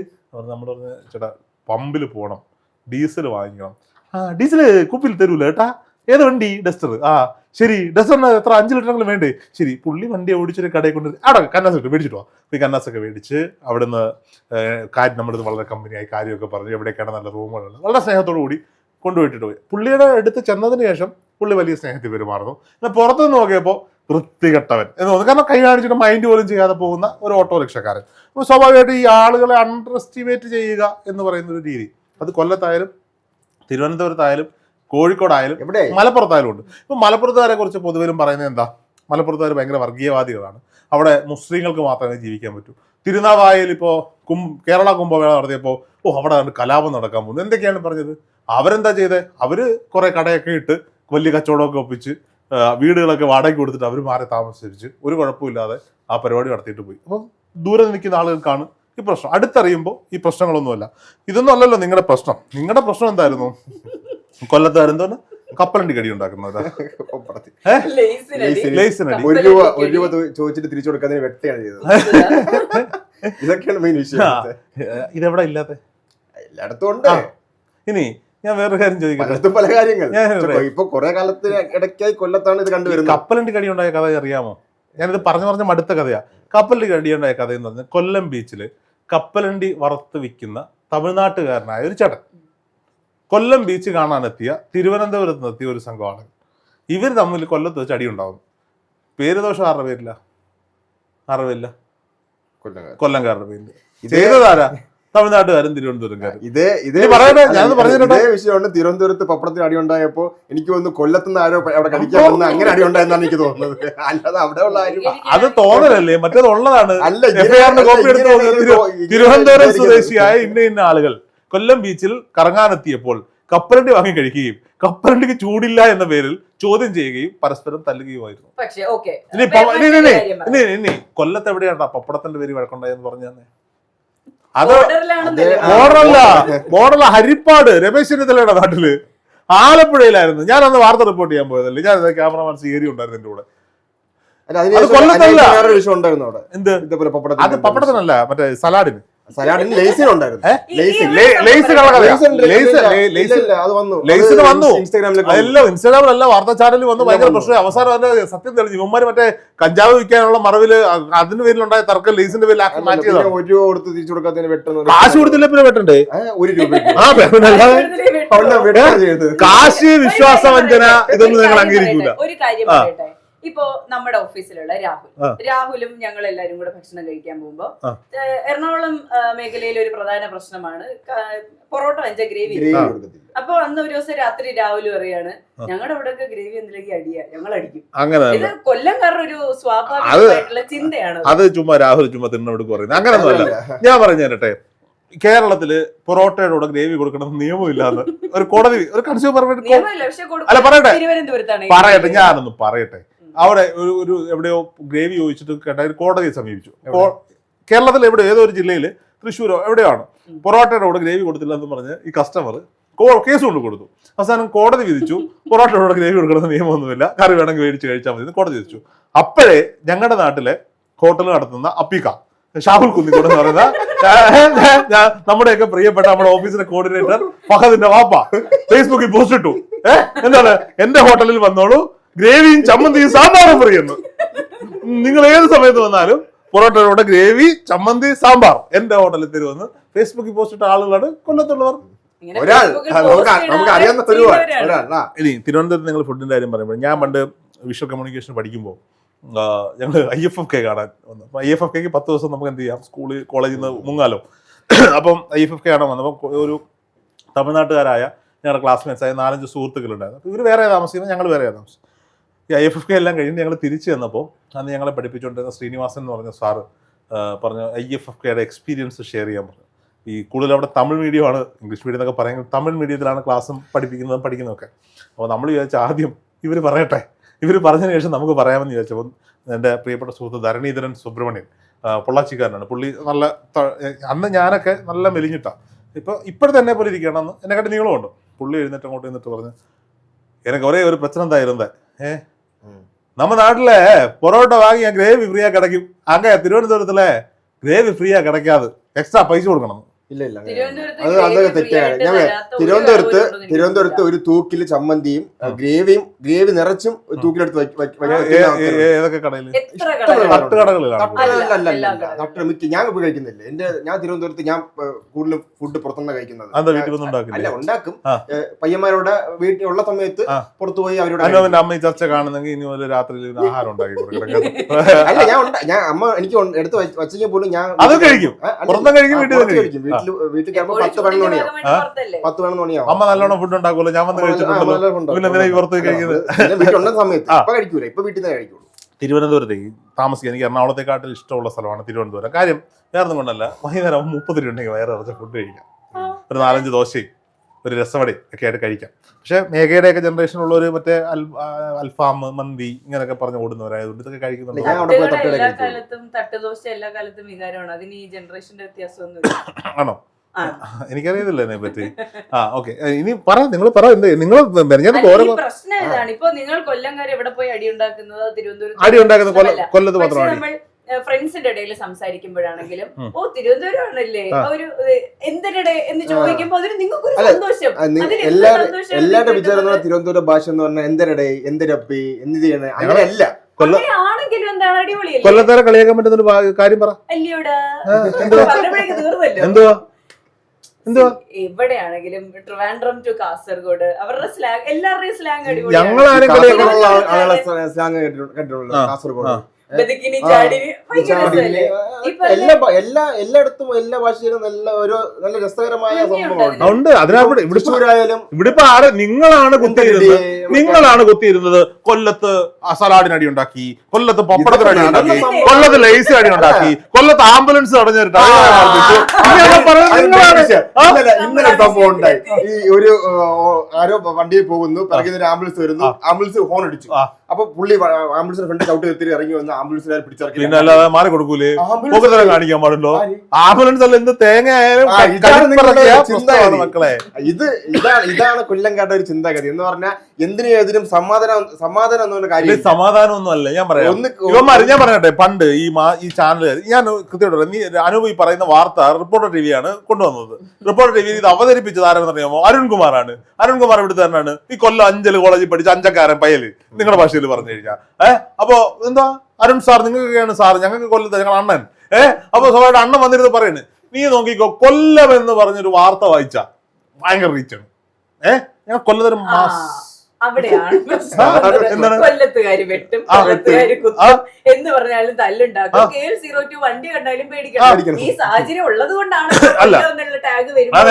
S1: നമ്മൾ പറഞ്ഞ ചേട്ടാ പമ്പിൽ പോകണം ഡീസൽ വാങ്ങിക്കണം. ആ ഡീസൽ കുപ്പിൽ തരൂല ഏട്ടാ ഏത് വണ്ടി? ഡസ്റ്റർ. ആ ശരി. ഡസ്റ്ററിന് എത്ര അഞ്ച് ലിറ്ററെങ്കിലും വേണ്ടേ? ശരി. പുള്ളി വണ്ടി ഓടിച്ചൊരു കടയിൽ കൊണ്ട് അവിടെ കന്നാസ് ഇട്ട്. മേടിച്ചിട്ട് പോവാം ഈ കന്നാസൊക്കെ മേടിച്ച് അവിടുന്ന് കാര്യം നമ്മുടെ വളരെ കമ്പനിയായി കാര്യമൊക്കെ പറഞ്ഞു എവിടെയൊക്കെയാണ് നല്ല റൂമുകളുള്ളത് വളരെ സ്നേഹത്തോടു കൂടി കൊണ്ടുപോയിട്ടിട്ട് പോയി. പുള്ളിയുടെ അടുത്ത് ചെന്നതിന് ശേഷം പുള്ളി വലിയ സ്നേഹത്തിൽ പെരുമാറുന്നു. എന്നാൽ പുറത്തുനിന്ന് നോക്കിയപ്പോൾ വൃത്തികെട്ടവൻ എന്ന് തോന്നുന്നു. കാരണം കൈ കാണിച്ചിട്ട് മൈൻഡ് പോലും ചെയ്യാതെ പോകുന്ന ഒരു ഓട്ടോറിക്ഷക്കാരൻ. അപ്പോൾ സ്വാഭാവികമായിട്ട് ഈ ആളുകളെ അണ്ടർ എസ്റ്റിമേറ്റ് ചെയ്യുക എന്ന് പറയുന്ന ഒരു രീതി. അത് കൊല്ലത്തായാലും തിരുവനന്തപുരത്തായാലും കോഴിക്കോടായാലും
S2: എവിടെ?
S1: മലപ്പുറത്തായാലും ഉണ്ട്. ഇപ്പൊ മലപ്പുറത്തുകാരെ കുറിച്ച് പൊതുവിലും പറയുന്നത് എന്താ? മലപ്പുറത്തുകാർ ഭയങ്കര വർഗീയവാദികളാണ്. അവിടെ മുസ്ലിങ്ങൾക്ക് മാത്രമേ ജീവിക്കാൻ പറ്റൂ. തിരുനാവായയിൽ ഇപ്പോൾ കും കേരള കുംഭമേള നടത്തിയപ്പോൾ ഓ അവിടെ കണ്ട് കലാപം നടക്കാൻ പോകുന്നു. എന്തൊക്കെയാണ് പറഞ്ഞത്? അവരെന്താ ചെയ്തത് അവർ കുറേ കടയൊക്കെ ഇട്ട് വലിയ കച്ചവടമൊക്കെ ഒപ്പിച്ച് വീടുകളൊക്കെ വാടകയ്ക്ക് കൊടുത്തിട്ട് അവർ മാറി താമസിച്ച് ഒരു കുഴപ്പമില്ലാതെ ആ പരിപാടി നടത്തിയിട്ട് പോയി. അപ്പം ദൂരെ നിൽക്കുന്ന ആളുകൾക്കാണ് ഈ പ്രശ്നം. അടുത്തറിയുമ്പോൾ ഈ പ്രശ്നങ്ങളൊന്നുമല്ല. ഇതൊന്നും അല്ലല്ലോ നിങ്ങളുടെ പ്രശ്നം. നിങ്ങളുടെ പ്രശ്നം എന്തായിരുന്നു? കൊല്ലത്തായിരുന്നു കപ്പലണ്ടി കടി ഉണ്ടാക്കുന്നത്.
S2: ഒരു രൂപ ഒരു രൂപ തു- ചോദിച്ചിട്ട് തിരിച്ചു കൊടുക്കാതിന് വ്യക്തിയാണ് ചെയ്തത്. ഇതൊക്കെയാണ് മെയിൻ വിഷയം.
S1: ഇതെവിടെ ഇല്ലാത്ത?
S2: എല്ലായിടത്തും ഉണ്ട്.
S1: ഇനി ഞാൻ വേറൊരു കാര്യം ചോദിക്കട്ടെ?
S2: പല കാര്യങ്ങൾ. ഇപ്പൊ കുറെ കാലത്തിന് ഇടയ്ക്കായി കൊല്ലത്താണ് ഇത് കണ്ടുവരുന്നത്.
S1: കപ്പലണ്ടി കടി ഉണ്ടായ കഥ അറിയാമോ? ഞാനിത് പറഞ്ഞു പറഞ്ഞ മടുത്ത കഥയാ. കപ്പലിന്റെ കടി ഉണ്ടായ കഥ എന്ന് പറഞ്ഞാൽ കൊല്ലം ബീച്ചിൽ കപ്പലണ്ടി വറുത്ത് വിൽക്കുന്ന തമിഴ്നാട്ടുകാരനായ ഒരു ചേട്ടൻ. കൊല്ലം ബീച്ച് കാണാനെത്തിയ തിരുവനന്തപുരത്ത് നിന്നെത്തിയ ഒരു സംഘമാണ് ഇവർ തമ്മിൽ കൊല്ലത്ത് വെച്ച് അടി ഉണ്ടാവും പേര് ദോഷം ആരുടെ പേരില്ല ആരുടെ പേരില്ല. കൊല്ലംകാരുടെ പേരിൽ. ചെയ്തതാരാ തമിഴ്നാട്ടുകാരും തിരുവനന്തപുരംകാരും.
S2: ഇതേ ഇതേ
S1: പറയട്ടെ,
S2: പറഞ്ഞിട്ടുണ്ട്.
S1: ഞാനത്
S2: ഇതേ വിഷയമാണ് തിരുവനന്തപുരത്ത് പപ്പടത്തിന് അടി ഉണ്ടായപ്പോ എനിക്ക് ഒന്ന് കൊല്ലത്തുനിന്ന് ആരോ അവിടെ കടിക്കാൻ വന്ന് അങ്ങനെ അടി ഉണ്ടായെന്നാണ് എനിക്ക് തോന്നുന്നത്. അല്ലാതെ അവിടെ ഉള്ള ആരും
S1: അത് തോന്നലല്ലേ? മറ്റേത് ഉള്ളതാണ്.
S2: അല്ല
S1: കോപ്പി എടുത്ത് തിരുവനന്തപുരം സ്വദേശിയായ ഇന്ന ഇന്ന ആളുകൾ കൊല്ലം ബീച്ചിൽ കറങ്ങാനെത്തിയപ്പോൾ കപ്പലണ്ടി വാങ്ങി കഴിക്കുകയും കപ്പലണ്ടിക്ക് ചൂടില്ല എന്ന പേരിൽ ചോദ്യം ചെയ്യുകയും പരസ്പരം തല്ലുകയുമായിരുന്നു.
S3: പക്ഷേ ഓക്കെ.
S1: ഇനി കൊല്ലത്ത് എവിടെയാണ്ടാ പപ്പടത്തിന്റെ പേര് വഴക്കുണ്ടായെന്ന് പറഞ്ഞു തന്നെ അത് ബോർഡറല്ല ബോർഡറല്ല ഹരിപ്പാട് രമേശ് ചെന്നിത്തലയുടെ നാട്ടിൽ. ആലപ്പുഴയിലായിരുന്നു. ഞാൻ അന്ന് വാർത്ത റിപ്പോർട്ട് ചെയ്യാൻ പോയതല്ലേ? ഞാൻ ക്യാമറമാൻ സീരി ഉണ്ടായിരുന്നു എന്റെ കൂടെ. അത് കൊല്ലത്തല്ല. അത്
S2: പപ്പടത്തിന്
S1: പപ്പടത്തിനല്ല മറ്റേ സലാഡിന്.
S2: സലാഡിന് ലേസിന്
S1: ഇൻസ്റ്റാഗ്രാമിലല്ല വാർത്താ ചാനലിൽ വന്ന്. ഭയങ്കര. പ്രശ്നം അവസാനം അതിന്റെ സത്യം തെളിഞ്ഞു. ഇവന്മാര് മറ്റേ കഞ്ചാവ് വിൽക്കാനുള്ള മറവിൽ അതിന് പേരിലുണ്ടായ തർക്കം ലേസിന്റെ പേരിൽ ആക്കി
S2: മാറ്റിയത്
S1: മാറ്റിയതാണ്.
S2: ഒരു രൂപ കൊടുത്ത് തിരിച്ചു കൊടുക്കാത്തതിന് വെട്ടുന്നത്
S1: കാശ് കൊടുത്തില്ല പിന്നെ വെട്ടണ്ടേ
S2: ഒരു രൂപ
S1: കാശ് വിശ്വാസവഞ്ചന ഇതൊന്നും നിങ്ങൾ അംഗീകരിക്കൂല.
S3: ഒരു കാര്യം. പറയട്ടെ. ഇപ്പോ നമ്മുടെ ഓഫീസിലുള്ള രാഹുൽ. രാഹുലും ഞങ്ങൾ എല്ലാരും കൂടെ ഭക്ഷണം കഴിക്കാൻ പോകുമ്പോ എറണാകുളം മേഖലയിലെ ഒരു പ്രധാന പ്രശ്നമാണ് പൊറോട്ട വെച്ച ഗ്രേവി. അപ്പൊ അന്ന് ഒരു ദിവസം രാത്രി രാഹുൽ പറയാണ് ഞങ്ങളുടെ ഇവിടെയൊക്കെ ഗ്രേവി എന്തിലേക്ക് അടിയാ? ഞങ്ങൾ അടിക്കും
S1: അങ്ങനെ
S3: ഇത് കൊല്ലംകാരുടെ ഒരു സ്വാഭാവികമായിട്ടുള്ള ചിന്തയാണ്
S1: അത്. ചുമ്മാ രാഹുൽ ചുമ്മാ തിന്നോട് പറയുന്നത് അങ്ങനൊന്നുമല്ല. ഞാൻ പറഞ്ഞു തരട്ടെ കേരളത്തിൽ പൊറോട്ടയുടെ കൂടെ ഗ്രേവി കൊടുക്കണം നിയമമില്ലാന്ന് ഒരു കോടതി ഒരു കൺസ്യൂമർ അല്ല, പറയട്ടെ. പറയട്ടെ. ഞാനൊന്ന് പറയട്ടെ. അവിടെ ഒരു ഒരു എവിടെയോ ഗ്രേവി ചോദിച്ചിട്ട് കേട്ട കോടതിയെ സമീപിച്ചു. അപ്പോൾ കേരളത്തിൽ എവിടെ ഏതോ ഒരു ജില്ലയിൽ തൃശ്ശൂരോ എവിടെയാണ് പൊറോട്ടയുടെ കൂടെ ഗ്രേവി കൊടുത്തില്ല എന്ന് പറഞ്ഞ് ഈ കസ്റ്റമർ കേസ് കൊണ്ട് കൊടുത്തു. അവസാനം കോടതി വിധിച്ചു. പൊറോട്ടയുടെ കൂടെ ഗ്രേവി കൊടുക്കണമെന്ന് നിയമമൊന്നുമില്ല. കറി വേണമെങ്കിൽ മേടിച്ച് കഴിച്ചാൽ മതി കോടതി വിധിച്ചു. അപ്പോഴേ ഞങ്ങളുടെ നാട്ടിലെ ഹോട്ടൽ നടത്തുന്ന അപ്പിക്ക ഷാഹുൽ കുന്നിക്കോട് എന്ന് പറയുന്ന നമ്മുടെയൊക്കെ പ്രിയപ്പെട്ട നമ്മുടെ ഓഫീസിലെ കോർഡിനേറ്റർ ഫഹദിന്റെ വാപ്പ. ഫേസ്ബുക്കിൽ പോസ്റ്റ് ഇട്ടു. ഏഹ് എന്താണ്? എന്റെ ഹോട്ടലിൽ വന്നോളൂ. ഗ്രേവിയും ചമ്മന്തിയും സാമ്പാറും ഫ്രീ എന്ന്. നിങ്ങൾ ഏത് സമയത്ത് വന്നാലും പൊറോട്ടയുടെ ഗ്രേവി ചമ്മന്തി സാമ്പാർ എന്റെ ഹോട്ടലിൽ തരുമെന്ന് ഫേസ്ബുക്കിൽ പോസ്റ്റ് ഇട്ട ആളുകളാണ് കൊല്ലത്തുള്ളവർ.
S2: ഒരാൾ നമുക്ക് അറിയാവുന്ന
S1: ഇനി തിരുവനന്തപുരത്ത് നിങ്ങൾ ഫുഡിന്റെ കാര്യം പറയുമ്പോൾ ഞാൻ പണ്ട് വിഷ്വൽ കമ്മ്യൂണിക്കേഷൻ പഠിക്കുമ്പോൾ ഞങ്ങൾ ഐ എഫ് എഫ് കെ കാണാൻ വന്നു. ഐ എഫ് എഫ് കെക്ക് പത്ത് ദിവസം നമുക്ക് എന്ത് ചെയ്യാം? സ്കൂളിൽ കോളേജിൽ നിന്ന് മുങ്ങാലോ. *clears throat* അപ്പം ഐ എഫ് എഫ് കെ കാണാൻ വന്നപ്പോൾ ഒരു തമിഴ്നാട്ടുകാരായ ഞങ്ങളുടെ ക്ലാസ്മേറ്റ്സ് ആയ നാലഞ്ച് സുഹൃത്തുക്കളുണ്ടായിരുന്നു. ഇവർ വേറെ താമസിക്കുന്നത് ഞങ്ങൾ വേറെ താമസിക്കും ഈ ഐ എഫ് എഫ് കെ എല്ലാം കഴിഞ്ഞ് ഞങ്ങൾ തിരിച്ചു വന്നപ്പോൾ അന്ന് ഞങ്ങളെ പഠിപ്പിച്ചുകൊണ്ടിരുന്ന ശ്രീനിവാസൻ എന്ന് പറഞ്ഞ സാറ് പറഞ്ഞു ഐ എഫ് എഫ് കെയുടെ എക്സ്പീരിയൻസ് ഷെയർ ചെയ്യാൻ പറഞ്ഞു. ഈ കൂടുതൽ അവിടെ തമിഴ് മീഡിയമാണ് ഇംഗ്ലീഷ് മീഡിയം എന്നൊക്കെ പറയുന്നത്. തമിഴ് മീഡിയത്തിലാണ് ക്ലാസ്സും പഠിപ്പിക്കുന്നതും പഠിക്കുന്നതൊക്കെ. അപ്പോൾ നമ്മൾ വിചാരിച്ച ആദ്യം ഇവർ പറയട്ടെ. ഇവർ പറഞ്ഞതിന് ശേഷം നമുക്ക് പറയാമെന്ന് വിചാരിച്ചപ്പോൾ എന്റെ പ്രിയപ്പെട്ട സുഹൃത്ത് ധരണീധരൻ സുബ്രഹ്മണ്യൻ പൊള്ളാച്ചിക്കാരനാണ്. പുള്ളി നല്ല അന്ന് ഞാനൊക്കെ നല്ല മെലിഞ്ഞിട്ടാണ് ഇപ്പോൾ ഇപ്പോഴത്തെ എന്നെ പോലെ ഇരിക്കണം എന്നെക്കാട്ടി നീളമുണ്ട്. പുള്ളി എഴുന്നേറ്റ് അങ്ങോട്ട് നിന്നിട്ട് പറഞ്ഞ് എനിക്ക് ഒരേ ഒരു പ്രശ്നം എന്തായിരുന്നേ ഏ?
S2: ഉം.
S1: நம்ம நாட்டில் பரோட்டா வாங்கி கிரேவி ஃப்ரீயாக கிடைக்கும். அங்கே திருவனந்தபுரத்தில் கிரேவி ஃப்ரீயாக கிடைக்காது. எக்ஸ்ட்ரா பைசா கொடுக்கணும்.
S2: ഇല്ല ഇല്ല.
S3: തിരുവനന്തപുരത്ത്
S2: അത് അതൊക്കെ തെറ്റാണ് ഞാൻ തിരുവനന്തപുരത്ത് തിരുവനന്തപുരത്ത് ഒരു തൂക്കിൽ ചമ്മന്തിയും ഗ്രേവിയും ഗ്രേവി നിറച്ചും ഒരു തൂക്കിലെടുത്ത് വെക്ക്- വെക്ക്-
S1: ഏ-
S2: വെക്കുന്ന
S1: ഏ-
S2: ആൾക്കാരുണ്ട്.
S1: ഏ- ഏതൊക്കെ കടയിൽ?
S3: എത്ര
S2: ഇഷ്ടമുള്ള
S3: കടകൾ
S2: കടകൾ.
S1: തട്ടുകടകൾ കാണും
S2: തട്ടുകടകളിലല്ല,
S3: അല്ല,
S2: അല്ല,
S3: എല്ലാം
S2: അല്ല.
S3: കടകളിൽ.
S2: തട്ടുകട മിക്ക ഞാൻ ഇപ്പോൾ കഴിക്കുന്നില്ല എന്റെ ഞാൻ തിരുവനന്തപുരത്ത് ഞാൻ കൂടുതലും ഫുഡ് പുറത്തുനിന്ന് കഴിക്കുന്നത്? അല്ല ഉണ്ടാക്കും.
S1: പയ്യന്മാരോടെ
S2: വീട്ടിലുള്ള പയ്യന്മാരുടെ വീട്ടിൽ ഉള്ള സമയത്ത്
S1: ആ.
S2: പുറത്തു പോയി അവരോട്
S1: അമ്മ ചർച്ച കാണുന്നെങ്കിൽ ഇനി മുതൽ രാത്രിയിൽ ആഹാരം ഉണ്ടാക്കി
S2: അല്ല ഞാൻ ഞാൻ അമ്മ എനിക്ക് എടുത്ത് വച്ച- വച്ചെങ്കിൽ പോലും ഞാൻ
S1: അത് കഴിക്കും. കഴിക്കും, വീട്ടിൽ തന്നെ
S2: കഴിക്കും. വീട്ടിൽ വീട്ടിൽ കയറുമ്പോൾ
S3: എപ്പോഴും
S2: പത്ത് പതിനൊന്ന് മണിയാവും. പത്ത് പതിനൊന്ന് മണിയാവും.
S1: അമ്മ നല്ലോണം ഫുഡ് ഉണ്ടാക്കുമല്ലോ. ഞാൻ വന്ന് കഴിച്ചിട്ടുണ്ടല്ലോ.
S2: തിരുവനന്തപുരത്തേക്ക് ഫുഡ്
S1: പിന്നെ എന്തിനാ ഈ പുറത്ത് കഴിക്കുന്നത്?
S2: പിന്നെ വീട്ടിലുള്ള സമയത്ത്.
S1: ആ.
S2: ഇപ്പൊ കഴിക്കൂല. ഇപ്പൊ വീട്ടിൽ നിന്ന് കഴിക്കുള്ളൂ.
S1: തിരുവനന്തപുരത്തെ താമസിക്കാൻ എനിക്ക് എറണാകുളത്തെക്കാട്ടിൽ ഇഷ്ടമുള്ള സ്ഥലമാണ് തിരുവനന്തപുരം. കാര്യം വേറെ ഒന്നും കൊണ്ടല്ല. വൈകുന്നേരം മുപ്പത് രൂപ ഉണ്ടെങ്കിൽ വയറിറച്ച ഫുഡ് കഴിക്കാം. ഒരു നാലഞ്ച് ദോശയും. ഒരു രസവടയും ഒക്കെ ആയിട്ട് കഴിക്കാം. പക്ഷെ മേഘയുടെ ഒക്കെ ജനറേഷനുള്ളവർ മറ്റേ അൽഫാം മന്തി ഇങ്ങനെയൊക്കെ പറഞ്ഞ് ഓടുന്നവരായതുകൊണ്ട് ഇതൊക്കെ കഴിക്കുന്നുണ്ട്.
S3: എല്ലാ കാലത്തും തട്ടുദോശ എല്ലാ കാലത്തും വികാരമാണ്. അതിന് ഈ ജനറേഷന്റെ വ്യത്യാസമൊന്നുമില്ല. *coughs*
S1: ആണോ. എനിക്കറിയത്തില്ല അതിനെ പറ്റി ആ ഓക്കെ ഇനി പറ നിങ്ങൾ പറ എന്ത്? നിങ്ങൾ
S3: പ്രശ്നം ഇതാണ്. ഇപ്പൊ നിങ്ങൾ കൊല്ലംകാർ എവിടെ പോയി അടി ഉണ്ടാക്കുന്നത്? തിരുവനന്തപുരം
S1: അടി ഉണ്ടാക്കുന്ന കൊല്ല കൊല്ലത്ത് മാത്രമാണ്
S3: ഫ്രണ്ട്സിന്റെ ഇടയിൽ സംസാരിക്കുമ്പോഴാണെങ്കിലും ഓ തിരുവനന്തപുരം ആണല്ലേ
S1: ആ.
S3: ഒരു എന്തിനിടെ എന്ന് ചോദിക്കുമ്പോ അതിന് നിങ്ങൾക്ക് ഒരു സന്തോഷം. എന്ത്
S2: എല്ലാവരുടെ വിചാരം തിരുവനന്തപുരം ഭാഷ എന്ന് പറഞ്ഞാൽ എന്തിനിടെ എന്തിനപ്പി എന്ത് ചെയ്യണേ? അങ്ങനെയല്ല
S1: കൊല്ല
S3: ആണെങ്കിലും എന്താണ് അടിപൊളിയല്ലേ?
S1: കൊല്ലത്തേരെ കളിയാക്കാൻ പറ്റുന്ന ഒരു കാര്യം പറ.
S3: അല്ലയോടാ.
S1: എന്തുവാ? എന്തുവാ? എന്തുവാ?
S3: എവിടെയാണെങ്കിലും ട്രിവാൻഡ്രം ടു കാസർഗോഡ് അവരുടെ സ്ലാങ് എല്ലാവരുടെയും സ്ലാങ് അടിപൊളി
S1: ഞങ്ങളാരും കളിയാക്കാൻ
S2: കാസർഗോഡുള്ള ആൾ- ആളുകളെ സ്ലാങ് കേട്ടിട്ടുള്ളൂ
S1: ആ,
S2: കാസർഗോഡ്. എല്ലാ എല്ലായിടത്തും എല്ലാ ഭാഷയിലും നല്ല ഒരു നല്ല രസകരമായ സംഭവമുണ്ട്
S1: ഉണ്ട്. അതിനവിടെ ഇവിടെ ഇവിടെ ഇപ്പൊ ആര് നിങ്ങളാണ് കുത്തിയിരുന്നത്? നിങ്ങളാണ് കുത്തിയിരുന്നത്. കൊല്ലത്ത് സലാഡിന് അടി ഉണ്ടാക്കി. കൊല്ലത്ത് പപ്പടത്തിന് അടി ഉണ്ടാക്കി. കൊല്ലത്ത് ലൈസ് അടി ഉണ്ടാക്കി. കൊല്ലത്ത് ആംബുലൻസ് തടഞ്ഞിട്ട്.
S2: ഇന്നലെ സംഭവം ഉണ്ടായി. ഈ ഒരു ആരോ വണ്ടിയിൽ പോകുന്നു. പിറകിൽ ഒരു ആംബുലൻസ് വരുന്നു. ആംബുലൻസ് ഹോൺ അടിച്ചു. അപ്പൊ പുള്ളി ആംബുലൻസിന്റെ ഫ്രണ്ട് ചവിട്ടി എത്തി ഇറങ്ങി വന്ന് ആംബുലൻസിനെ പിടിച്ചിറക്കി
S1: പിന്നെ അല്ലാതെ മാറി കൊടുക്കൂലേ? കാണിക്കാൻ പാടുണ്ടോ? ആംബുലൻസ് അല്ല എന്ത് തേങ്ങ ആയാലും മക്കളെ.
S2: ഇത് ഇതാണ് ഇതാണ് കൊല്ലം കേട്ട ഒരു ചിന്താഗതി. എന്ന് പറഞ്ഞാൽ എന്തിനും ഏതിനും സമാധാനം സമാധാനം എന്നൊരു
S1: ഇത്
S2: കാര്യം
S1: സമാധാനം ഒന്നും അല്ല. ഞാൻ പറയാം. ഇവന്മാര് ഞാൻ പറയട്ടെ പണ്ട് ഈ മാ ഈ ചാനൽ ഞാൻ കൃത്യമായിട്ട്. നീ അനൂപ് ഈ പറയുന്ന വാർത്ത റിപ്പോർട്ടർ ടി വിയാണ് കൊണ്ടുവന്നത്. റിപ്പോർട്ടർ ടി വി ഇത് അവതരിപ്പിച്ചത് ആരെന്ന് അറിയാമോ? അരുൺകുമാറാണ്. അരുൺകുമാർ ഇവിടുത്തെ തന്നെയാണ് ഈ കൊല്ലം അഞ്ചൽ കോളേജിൽ പഠിച്ച അഞ്ചക്കാരൻ പയ്യൽ. നിങ്ങളുടെ ഭാഷയിൽ പറഞ്ഞു കഴിഞ്ഞാൽ ഏഹ് അപ്പോ എന്താ? അരുൺ സാർ നിങ്ങൾക്കൊക്കെയാണ് സാർ ഞങ്ങൾക്ക് കൊല്ലത്തെ ഞങ്ങൾ അണ്ണൻ. ഏഹ് അപ്പൊ സ്വാഭാവിക അണ്ണൻ വന്നിരുന്ന് പറയുന്നത് നീ നോക്കിക്കോ കൊല്ലം എന്ന് പറഞ്ഞൊരു വാർത്ത വായിച്ച. ഭയങ്കര റീച്ചാണ് ഏഹ് ഞങ്ങൾ കൊല്ലത്തൊരു മാസ്
S3: അവിടെയാണ്. *laughs* കൊല്ലത്തുകാര് വെട്ടും കൊല്ലത്തുകാര് കുത്തും എന്ന് പറഞ്ഞാലും തല്ലുണ്ടാക്കും. കെ എൽ സീറോ ടു വണ്ടി കണ്ടാലും പേടിക്കണം. ഈ സാഹചര്യം ഉള്ളത് കൊണ്ടാണ് *laughs*
S1: അല്ല.
S3: ടാഗ്
S1: വരുന്നത്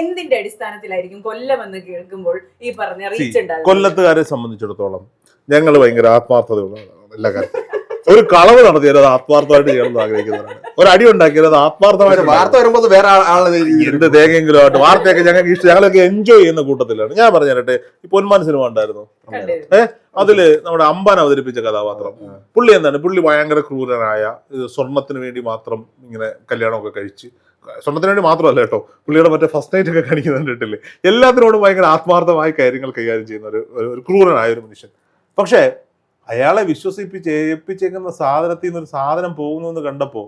S3: എന്തിന്റെ അടിസ്ഥാനത്തിലായിരിക്കും കൊല്ലം എന്ന് കേൾക്കുമ്പോൾ ഈ പറഞ്ഞ റീച്ച് ഉണ്ടാകും
S1: കൊല്ലത്തുകാരെ സംബന്ധിച്ചിടത്തോളം ഞങ്ങൾ ഭയങ്കര ആത്മാർത്ഥതയുള്ള എല്ലാ കാര്യത്തിലും. ഒരു കളവ് നടത്തിയാലും അത് ആത്മാർത്ഥമായിട്ട് ചെയ്യണമെന്ന് ആഗ്രഹിക്കുന്നവരാണ്. ഒരു അടി ഉണ്ടാക്കിയാലും അത് ആത്മാർത്ഥമായിട്ട്
S2: വാർത്ത വരുമ്പോൾ വേറെ
S1: എന്ത് തേങ്ങെങ്കിലും ആയിട്ട് വാർത്തയൊക്കെ ഞങ്ങൾക്ക് ഇഷ്ടം ഞങ്ങളൊക്കെ എൻജോയ് ചെയ്യുന്ന കൂട്ടത്തിലാണ്. ഞാൻ പറഞ്ഞു തരട്ടെ ഈ പൊന്മാൻ സിനിമ ഉണ്ടായിരുന്നു ഏഹ് അതിൽ നമ്മുടെ അമ്പാൻ അവതരിപ്പിച്ച കഥാപാത്രം. പുള്ളി എന്താണ്? പുള്ളി ഭയങ്കര ക്രൂരനായ സ്വർണത്തിന് വേണ്ടി മാത്രം ഇങ്ങനെ കല്യാണമൊക്കെ കഴിച്ച് സ്വർണത്തിന് വേണ്ടി മാത്രമല്ല കേട്ടോ പുള്ളിയുടെ മറ്റേ ഫസ്റ്റ് നൈറ്റ് ഒക്കെ കാണിക്കുന്നത് കണ്ടിട്ടില്ലേ? എല്ലാത്തിനോടും ഭയങ്കര ആത്മാർത്ഥമായ കാര്യങ്ങൾ കൈകാര്യം ചെയ്യുന്ന ഒരു- ഒരു ക്രൂരനായ ഒരു മനുഷ്യൻ. പക്ഷേ അയാളെ വിശ്വസിപ്പിച്ച് ഏൽപ്പിച്ചേക്കുന്ന സാധനത്തിൽ നിന്ന് ഒരു സാധനം പോകുന്നു എന്ന് കണ്ടപ്പോൾ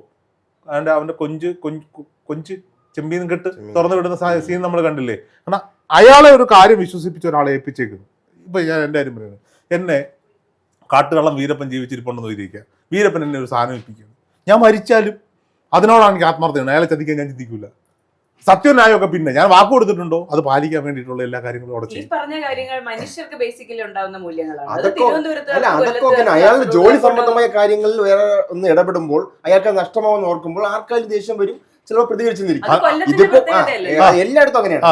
S1: അതിന്റെ അവന്റെ കൊഞ്ച് കൊഞ്ച് കൊഞ്ച് ചെമ്പീന്ന് കെട്ട് തുറന്നു വിടുന്ന സീൻ നമ്മൾ കണ്ടില്ലേ? കാരണം അയാളെ ഒരു കാര്യം വിശ്വസിപ്പിച്ച ഒരാളെ ഏൽപ്പിച്ചേക്കുന്നു. ഇപ്പം ഞാൻ എന്റെ കാര്യം പറയുന്നത് എന്നെ കാട്ടുകള്ളം വീരപ്പൻ ജീവിച്ചിരിപ്പുണ്ടെന്ന് വിചാരിക്കുക വീരപ്പൻ എന്നെ ഒരു സാധനം ഏൽപ്പിക്കുന്നു. ഞാൻ മരിച്ചാലും അതിനോടാണ് എനിക്ക് ആത്മാർത്ഥമാണ് അയാളെ ചതിക്കാൻ ഞാൻ ചിന്തിക്കില്ല സത്യവും ന്യായമൊക്കെ പിന്നെ. ഞാൻ വാക്ക് കൊടുത്തിട്ടുണ്ടോ? അത് പാലിക്കാൻ വേണ്ടിയിട്ടുള്ള എല്ലാ കാര്യങ്ങളും അവിടെ
S3: ഈ
S1: ചെയ്യും.
S3: പറഞ്ഞ കാര്യങ്ങൾ മനുഷ്യർക്ക് ബേസിക്കലി ഉണ്ടാവുന്ന മൂല്യങ്ങളാണ്. അത്
S2: അതൊക്കെ- അല്ല അതൊക്കെ ഒക്കെ അയാളുടെ ജോലി സംബന്ധമായ കാര്യങ്ങളിൽ വേറെ ഒന്ന് ഇടപെടുമ്പോൾ അയാൾക്ക് നഷ്ടമാവെന്ന് ഓർക്കുമ്പോൾ ആർക്കാരും ദേഷ്യം വരും ചിലപ്പോൾ പ്രതികരിച്ചെന്നിരിക്കും ഇതിപ്പോ എല്ലായിടത്തും അങ്ങനെയാണ്.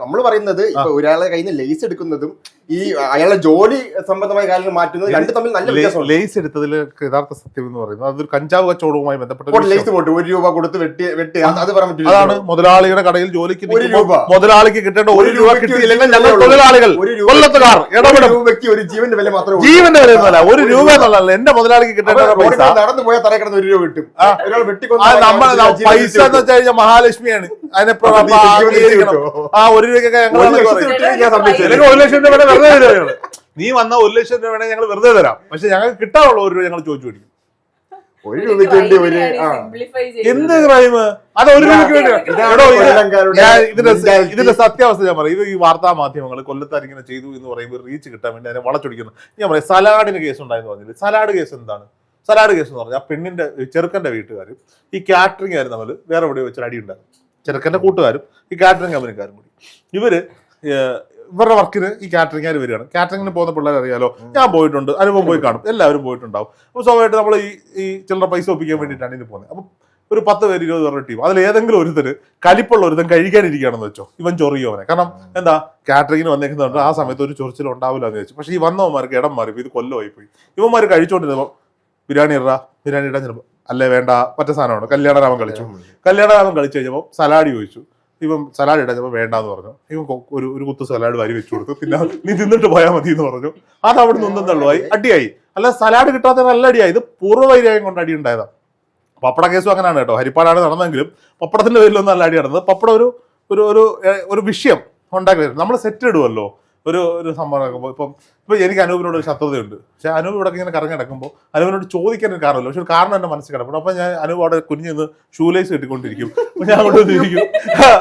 S2: നമ്മൾ പറയുന്നത് ഇപ്പൊ ഒരാളെ കയ്യിൽ നിന്ന് ലേസ് എടുക്കുന്നതും ഈ അയാളുടെ ജോലി സംബന്ധമായ കാര്യങ്ങൾ മാറ്റുന്നത് രണ്ട് തമ്മിൽ നല്ല വ്യത്യാസമുണ്ട്.
S1: ലേസ് എടുത്തതിൽ യഥാർത്ഥ സത്യം എന്ന് പറയുന്നത്. അതൊരു കഞ്ചാവ് കച്ചവടവുമായി ബന്ധപ്പെട്ട
S2: ലേസ് പോട്ട് ഒരു രൂപ കൊടുത്ത് വെട്ടി വെട്ടി അത് പറയാൻ പറ്റില്ല.
S1: അതാണ് മുതലാളിയുടെ കടയിൽ ജോലിക്ക്
S2: ഒരു രൂപ.
S1: മുതലാളിക്ക് കിട്ടേണ്ട ഒരു രൂപ കിട്ടിയില്ലെങ്കിൽ
S2: ഒരു
S1: ഞങ്ങൾ തൊഴിലാളികൾ കൊല്ലത്തുകാർ ഇടപെടും.
S2: രൂപയ്ക്ക് ഒരു ജീവന്റെ വില മാത്രമേ.
S1: ജീവന്റെ വില എന്നല്ല
S2: ഒരു
S1: രൂപ എന്നല്ല എന്റെ മുതലാളിക്ക് കിട്ടേണ്ട പൈസ.
S2: നടന്നു പോയാൽ തറ കിടന്ന് ഒരു രൂപ കിട്ടും. ഒരാൾ വെട്ടിക്കൊന്ന
S1: പൈസ എന്ന് വെച്ചാൽ മഹാലക്ഷ്മിയാണ്. ആ ഒരു രൂപയ്ക്കൊക്കെ ഞങ്ങൾ
S2: ഒരു
S1: ലക്ഷം രൂപ വെറുതെ തരാം. നീ വന്ന ഒരു ലക്ഷം രൂപ വേണേ ഞങ്ങൾ വെറുതെ തരാം. പക്ഷെ ഞങ്ങൾക്ക് കിട്ടാനുള്ള ഒരു രൂപ ഞങ്ങൾ ചോദിച്ചു പിടിക്കും
S2: ഒരു രൂപയ്ക്ക് വേണ്ടി ഒരു
S1: എന്ത് ക്രൈം അത് ഒരു രൂപയ്ക്ക് വേണ്ടി ഇതിന്റെ ഇതിന്റെ സത്യാവസ്ഥ ഞാൻ പറയും. ഇത് ഈ വാർത്താ മാധ്യമങ്ങൾ കൊല്ലത്താർ ഇങ്ങനെ ചെയ്തു എന്ന് പറയുമ്പോൾ റീച്ച് കിട്ടാൻ വേണ്ടി അതിനെ വളച്ചൊടിക്കുന്നു. ഞാൻ പറയാം സലാഡിന് കേസ് ഉണ്ടായെന്ന് പറഞ്ഞില്ല? സലാഡ് കേസ് എന്താണ്? സലാഡ് കേസ് എന്ന് പറഞ്ഞാൽ ആ പെണ്ണിന്റെ ചെറുക്കന്റെ വീട്ടുകാരും ഈ കാറ്ററിംഗ് ആയിരുന്നു തമ്മിൽ വേറെ എവിടെയോ വെച്ചൊരു അടി ഉണ്ടായിരുന്നു. ചെറുക്കന്റെ കൂട്ടുകാരും ഈ കാറ്ററിംഗ് കമ്പനിക്കാരും കൂടി. ഇവർ ഇവരുടെ വർക്കിന് ഈ കാറ്ററിംഗുകാർ വരികയാണ്. കാറ്ററിംഗിന് പോകുന്ന പിള്ളേർ അറിയാലോ? ഞാൻ പോയിട്ടുണ്ട് അനുഭവം പോയി കാണും. എല്ലാവരും പോയിട്ടുണ്ടാവും. അപ്പോൾ സ്വാഭാവികമായിട്ട് നമ്മൾ ഈ ഈ ചില്ലറ പൈസ ഒപ്പിക്കാൻ വേണ്ടിയിട്ടാണ് ഇതിന് പോകുന്നത്. അപ്പം ഒരു പത്ത് പേര് ഇരുപത് പേരുടെ ടീം അതിൽ ഏതെങ്കിലും ഒരുത്തര് കലിപ്പുള്ള ഒരുത്തൻ കഴിക്കാനിരിക്കുകയാണെന്ന് വെച്ചോ. ഇവൻ ചൊറിയോ അവനെ. കാരണം എന്താ? കാറ്ററിങ്ങിന് വന്നേക്കുന്നുണ്ട് ആ സമയത്ത് ഒരു ചൊറിച്ചിൽ ഉണ്ടാവില്ല എന്ന് വെച്ചു പക്ഷേ ഈ വന്നവന്മാർക്ക് ഇടം മാറി ഇത് കൊല്ലമായി പോയി ഇവന്മാർ കഴിച്ചുകൊണ്ടിരുന്നപ്പോൾ ബിരിയാണി ഇറ ബിരിയാണി ഇടാൻ ചിലപ്പോൾ അല്ലേ വേണ്ട മറ്റേ സാധനമാണ്. കല്യാണരാമൻ കളിച്ചു. കല്യാണരാമൻ കളിച്ചു കഴിഞ്ഞപ്പോൾ സലാഡ് ചോദിച്ചു. ഇപ്പം സലാഡ് ഇടാൻ ചിലപ്പോൾ വേണ്ടാന്ന് പറഞ്ഞു. ഇവൻ ഒരു ഒരു കുത്ത് സലാഡ് വരി വെച്ചു കൊടുത്തു. പിന്നെ നീ തിന്നിട്ട് പോയാൽ മതി എന്ന് പറഞ്ഞു. അത് അവിടെ നിന്നും തള്ളുവായി അടിയായി. അല്ല സലാഡ് കിട്ടാത്ത നല്ല അടിയായി. ഇത് പൂർവവൈരായം കൊണ്ട് അടി ഉണ്ടായതാ. പപ്പട കേസും അങ്ങനെയാണ് കേട്ടോ. ഹരിപ്പാടാണ് നടന്നെങ്കിലും പപ്പടത്തിന്റെ പേരിലൊന്നും അല്ല അടി നടന്നത്. പപ്പട ഒരു ഒരു ഒരു ഒരു വിഷയം ഉണ്ടാക്കി നമ്മൾ സെറ്റ് ഇടുമല്ലോ ഒരു ഒരു സംഭവം നടക്കുമ്പോൾ ഇപ്പം ഇപ്പൊ എനിക്ക് അനൂപിനോട് ഒരു ശത്രുതയുണ്ട്. പക്ഷെ അനൂപ് ഇവിടെ ഇങ്ങനെ കറങ്ങി നടക്കുമ്പോൾ അനൂപിനോട് ചോദിക്കാൻ ഒരു കാരണമില്ല. പക്ഷെ ഒരു കാരണം എന്റെ മനസ്സിൽ കിടക്കണം അപ്പൊ ഞാൻ അനൂപ് അവിടെ കുഞ്ഞു നിന്ന് ഷൂലേസ് കെട്ടിക്കൊണ്ടിരിക്കും. അപ്പൊ ഞാൻ അങ്ങോട്ട് വന്നിരിക്കും.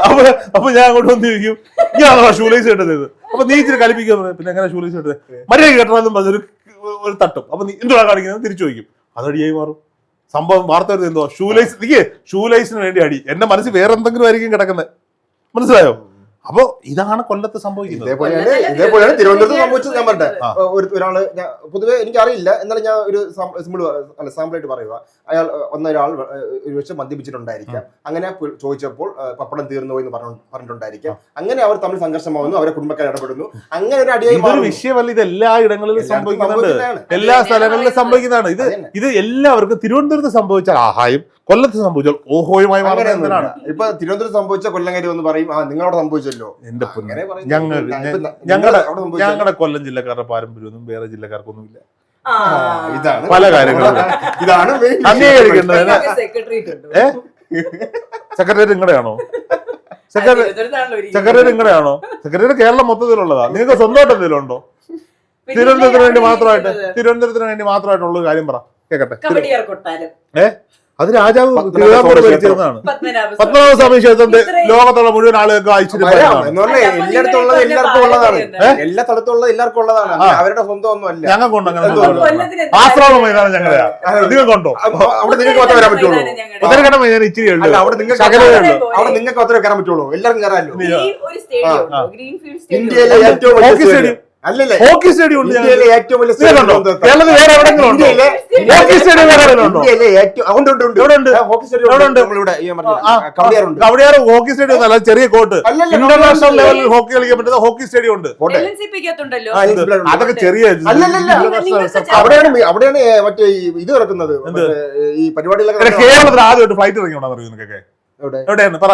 S1: അപ്പൊ അപ്പൊ ഞാൻ അങ്ങോട്ട് വന്നിരിക്കും. ഞാൻ ഷൂലേസ് കെട്ടുന്നത്. അപ്പൊ നീ ഇച്ചിരി കളിപ്പിക്കാൻ പിന്നെ എങ്ങനെ ഷൂലേസ് കെട്ടത് മര്യാദ കെട്ടണമെന്നും പറഞ്ഞൊരു ഒരു തട്ടും. അപ്പൊ നീ എന്തുവാ കാണിക്കുന്നത്? തിരിച്ചു ചോദിക്കും. അതടിയായി മാറും. സംഭവം വാർത്ത വരുന്നത് എന്തോ ഷൂലൈസ് നിക്ക് ഷൂലൈസിന് വേണ്ടി അടി. എന്റെ മനസ്സിൽ വേറെ എന്തെങ്കിലും ആയിരിക്കും കിടക്കുന്നത് മനസ്സിലായോ? അപ്പൊ ഇതാണ് കൊല്ലത്ത് സംഭവിക്കുന്നത്.
S2: ഇതേപോലെയാണ് ഇതേപോലെയാണ് തിരുവനന്തപുരത്ത് സംഭവിച്ചത് ഞാൻ പറഞ്ഞത്. ഒരു ഒരാൾ പൊതുവെ എനിക്കറിയില്ല. എന്നാലും ഞാൻ ഒരു സിമ്പിൾ അല്ല സാമ്പിളായിട്ട് പറയുക അയാൾ വന്ന ഒരാൾ ഒരു പക്ഷെ മദ്യപിച്ചിട്ടുണ്ടായിരിക്കാം അങ്ങനെ ചോദിച്ചപ്പോൾ പപ്പടം തീർന്നു പോയി എന്ന് പറഞ്ഞു പറഞ്ഞിട്ടുണ്ടായിരിക്കാം. അങ്ങനെ അവർ തമ്മിൽ സംഘർഷമാവുന്നു. അവരെ കുടുംബക്കാർ ഇടപെടുന്നു. അങ്ങനെ ഒരു അടിയായി
S1: ഇതൊരു. വിഷയമല്ല. ഇത് എല്ലാ ഇടങ്ങളിലും സംഭവിക്കുന്നുണ്ട്.
S2: സംഭവിക്കുന്നതാണ്.
S1: എല്ലാ സ്ഥലങ്ങളിലും സംഭവിക്കുന്നതാണ്. ഇത് ഇത് എല്ലാവർക്കും തിരുവനന്തപുരത്ത് സംഭവിച്ച ആഹായും കൊല്ലത്ത് സംഭവിച്ചാൽ ഓഹോയുമായി മാറുന്നത് എന്തിനാണ്.
S2: ഇപ്പൊ തിരുവനന്തപുരത്ത് സംഭവിച്ച കൊല്ലങ്കരി എന്ന് പറയും ആ നിങ്ങളവിടെ സംഭവിച്ചല്ലോ.
S1: എന്റെ പൊന്നെ? ഞങ്ങൾ ഞങ്ങളുടെ. ഞങ്ങളുടെ കൊല്ലം ജില്ലക്കാരുടെ പാരമ്പര്യമൊന്നും വേറെ ജില്ലക്കാർക്കൊന്നുമില്ല.
S3: ഇല്ല
S2: ആ, ഇതാണ്
S1: പല കാര്യങ്ങളും.
S2: ഇതാണ്.
S1: അംഗീകരിക്കേണ്ടത്
S3: സെക്രട്ടറിയേറ്റ് secretariat ഉണ്ട്.
S1: ഏ? സെക്രട്ടറി നിങ്ങളുടെയാണോ? സെക്രട്ടറി. സെക്രട്ടറി നിങ്ങളുടെയാണോ? സെക്രട്ടറി കേരളം മൊത്തത്തിലുള്ളതാ. നിങ്ങൾക്ക് സ്വന്തമായിട്ട് എന്തെങ്കിലും ഉണ്ടോ? തിരുവനന്തപുരത്തിന് വേണ്ടി മാത്രമായിട്ട് തിരുവനന്തപുരത്തിന് വേണ്ടി മാത്രമായിട്ടുള്ള കാര്യം പറ. കേക്കട്ടെ. ഏഹ് അത് രാജാവ്
S2: പത്മനാഭ
S1: തിരുവിതാംകൂർ
S2: സ്വാമി
S1: ഭരിച്ചിരുന്നതാണ്.
S3: പത്മനാഭ
S1: പത്മനാഭ സ്വാമി ക്ഷേത്രത്തിന്റെ ലോകത്തുള്ള മുഴുവൻ ആളുകൾക്ക്
S2: വരാം.
S1: ഐശ്വര്യം
S2: എന്ന് പറഞ്ഞാൽ എല്ലായിടത്തും എല്ലാവർക്കും ഉള്ളതാണ്. എല്ലാ സ്ഥലത്തുള്ളത് എല്ലാവർക്കും ഉള്ളതാണ്. അവരുടെ സ്വന്തം ഒന്നും അല്ല
S1: അങ്ങനെ ആശ്രാമ മൈതാനം നിങ്ങൾക്കുണ്ടോ?
S2: അപ്പൊ അവിടെ നിങ്ങൾക്ക് മാത്രമേ വരാൻ പറ്റുള്ളൂ.
S3: മൈതാനം
S1: ഇച്ചിരി ഉള്ളൂ.
S2: അവിടെ നിങ്ങൾക്ക്
S3: അവിടെ
S2: നിങ്ങൾക്ക് മാത്രമേ കയറാൻ പറ്റുള്ളൂ എല്ലാവർക്കും കയറാമല്ലോ
S3: ഉണ്ടോ.
S2: ഇന്ത്യയിലെ ഏറ്റവും വലിയ സ്റ്റേഡിയം.
S1: ഹോക്കി സ്റ്റേഡിയം ഉണ്ട്
S2: ഏറ്റവും വലിയ
S1: കേരളത്തിൽ വേറെ എവിടെയെങ്കിലും ഉണ്ടോ?
S2: ഇന്ത്യയിലെ
S1: ഹോക്കി സ്റ്റേഡിയം വേറെ ഉണ്ടോ?
S2: ഇന്ത്യയിലെ ഏറ്റവും ഉണ്ട് ഉണ്ട് ഉണ്ട്.
S1: എവിടെ ഉണ്ട്?
S2: ആ, ഹോക്കി സ്റ്റേഡിയം
S1: ഒന്നല്ല ചെറിയ കോട്ട്. ഇന്റർനാഷണൽ ലെവലിൽ ഹോക്കി കളിക്കാൻ പറ്റുന്ന ഹോക്കി സ്റ്റേഡിയം ഉണ്ട്. അതൊക്കെ ചെറിയ
S2: അവിടെയാണ് അവിടെയാണ് മറ്റേ ഇത് നടക്കുന്നത് ഈ പരിപാടികളൊക്കെ.
S1: കേരളത്തിൽ ആദ്യമായിട്ട് ഫ്ലൈറ്റ് ഇറങ്ങി നിനക്കൊക്കെ?
S2: എവിടെ?
S1: എവിടെയാണ്? പറ.